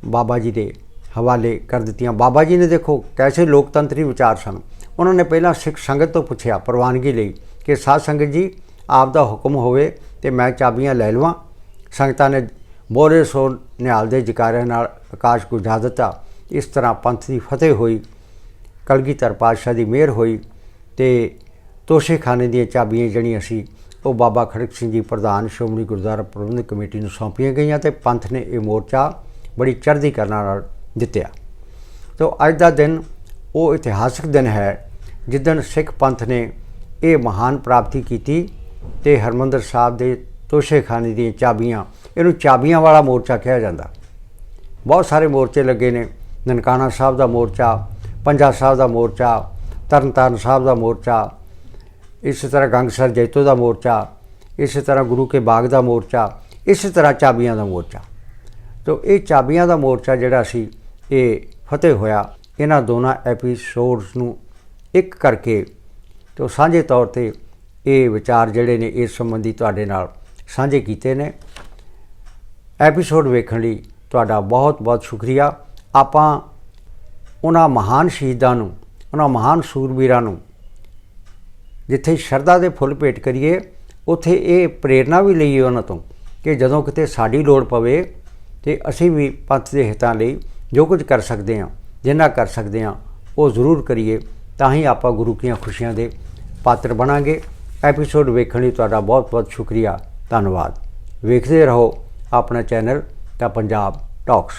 ਬਾਬਾ ਜੀ ਦੇ ਹਵਾਲੇ ਕਰ ਦਿੱਤੀਆਂ। ਬਾਬਾ ਜੀ ਨੇ ਦੇਖੋ ਕੈਸੇ ਲੋਕਤੰਤਰੀ ਵਿਚਾਰ ਸਨ। ਉਹਨਾਂ ਨੇ ਪਹਿਲਾਂ ਸਿੱਖ ਸੰਗਤ ਤੋਂ ਪੁੱਛਿਆ ਪ੍ਰਵਾਨਗੀ ਲਈ ਕਿ, ਸਾਧ ਸੰਗਤ ਜੀ, ਆਪ ਦਾ ਹੁਕਮ ਹੋਵੇ ਤੇ ਮੈਂ ਚਾਬੀਆਂ ਲੈ ਲਵਾਂ। ਸੰਗਤਾਂ ਨੇ ਬੋਲੇ ਸੋ ਨਿਹਾਲ ਦੇ ਜਕਾਰਿਆਂ ਨਾਲ ਆਕਾਸ਼ ਗੁਜਾ ਦਿੱਤਾ। ਇਸ ਤਰ੍ਹਾਂ ਪੰਥ ਦੀ ਫਤਿਹ ਹੋਈ, ਕਲਗੀਧਰ ਪਾਤਸ਼ਾਹ ਦੀ ਮਿਹਰ ਹੋਈ ਤੇ ਤੋਸ਼ੇਖਾਨੇ ਦੀਆਂ ਚਾਬੀਆਂ ਜਿਹੜੀਆਂ ਸੀ, ਉਹ ਬਾਬਾ ਖੜਕ ਸਿੰਘ ਜੀ ਪ੍ਰਧਾਨ ਸ਼੍ਰੋਮਣੀ ਗੁਰਦੁਆਰਾ ਪ੍ਰਬੰਧਕ ਕਮੇਟੀ ਨੂੰ ਸੌਂਪੀਆਂ ਗਈਆਂ ਤੇ ਪੰਥ ਨੇ ਇਹ ਮੋਰਚਾ ਬੜੀ ਚੜ੍ਹਦੀ ਕਰਨਾ ਨਾਲ ਜਿੱਤਿਆ। ਤੋ ਅੱਜ ਦਾ ਦਿਨ ਉਹ ਇਤਿਹਾਸਕ ਦਿਨ ਹੈ, ਜਿੱਦਣ ਸਿੱਖ ਪੰਥ ਨੇ ਇਹ ਮਹਾਨ ਪ੍ਰਾਪਤੀ ਕੀਤੀ ਤੇ ਹਰਮੰਦਰ ਸਾਹਿਬ ਦੇ ਤੋਸ਼ੇਖਾਨੇ ਦੀਆਂ ਚਾਬੀਆਂ, ਇਹਨੂੰ ਚਾਬੀਆਂ ਵਾਲਾ ਮੋਰਚਾ ਕਿਹਾ ਜਾਂਦਾ। ਬਹੁਤ ਸਾਰੇ ਮੋਰਚੇ ਲੱਗੇ ਨੇ, ਨਨਕਾਣਾ ਸਾਹਿਬ ਦਾ ਮੋਰਚਾ, ਪੰਜਾ ਸਾਹਿਬ ਦਾ ਮੋਰਚਾ, ਤਰਨਤਾਰਨ ਸਾਹਿਬ ਦਾ ਮੋਰਚਾ ਇਸੇ ਤਰ੍ਹਾਂ ਗੰਗਸਰ ਜੈਤੋ ਦਾ ਮੋਰਚਾ, ਇਸੇ ਤਰ੍ਹਾਂ ਗੁਰੂ ਕੇ ਬਾਗ ਦਾ ਮੋਰਚਾ, ਇਸੇ ਤਰ੍ਹਾਂ ਚਾਬੀਆਂ ਦਾ ਮੋਰਚਾ। ਤੋ ਇਹ ਚਾਬੀਆਂ ਦਾ ਮੋਰਚਾ ਜਿਹੜਾ ਸੀ, ਇਹ ਫਤਿਹ ਹੋਇਆ। ਇਹਨਾਂ ਦੋਨਾਂ ਐਪੀਸੋਡਸ ਨੂੰ ਇੱਕ ਕਰਕੇ ਤੋ ਸਾਂਝੇ ਤੌਰ ਤੇ ਇਹ ਵਿਚਾਰ ਜਿਹੜੇ ਨੇ ਇਸ ਸੰਬੰਧੀ ਤੁਹਾਡੇ ਨਾਲ ਸਾਂਝੇ ਕੀਤੇ ਨੇ। ਐਪੀਸੋਡ ਵੇਖਣ ਲਈ ਤੁਹਾਡਾ ਬਹੁਤ-ਬਹੁਤ ਸ਼ੁਕਰੀਆ। ਆਪਾਂ ਉਹਨਾਂ ਮਹਾਨ ਸ਼ਹੀਦਾਂ ਨੂੰ, ਉਹਨਾਂ ਮਹਾਨ ਸੂਰਬੀਰਾਂ ਨੂੰ ਜਿੱਥੇ ਸ਼ਰਧਾ ਦੇ ਫੁੱਲ ਭੇਟ ਕਰੀਏ, ਉੱਥੇ ਇਹ ਪ੍ਰੇਰਣਾ ਵੀ ਲਈਏ ਉਹਨਾਂ ਤੋਂ ਕਿ ਜਦੋਂ ਕਿਤੇ ਸਾਡੀ ਲੋੜ ਪਵੇ ਤੇ ਅਸੀਂ ਵੀ ਪੰਥ ਦੇ ਹਿੱਤਾਂ ਲਈ ਜੋ ਕੁਝ ਕਰ ਸਕਦੇ ਹਾਂ, ਜਿੰਨਾ ਕਰ ਸਕਦੇ ਹਾਂ, ਉਹ ਜ਼ਰੂਰ ਕਰੀਏ, ਤਾਂ ਹੀ ਆਪਾਂ ਗੁਰੂ ਕੀਆਂ ਖੁਸ਼ੀਆਂ ਦੇ ਪਾਤਰ ਬਣਾਂਗੇ। ਐਪੀਸੋਡ ਵੇਖਣ ਲਈ ਤੁਹਾਡਾ ਬਹੁਤ-ਬਹੁਤ ਸ਼ੁਕਰੀਆ। ਧੰਨਵਾਦ। ਵੇਖਦੇ ਰਹੋ ਆਪਣਾ ਚੈਨਲ ਦਾ ਪੰਜਾਬ ਟਾਕਸ।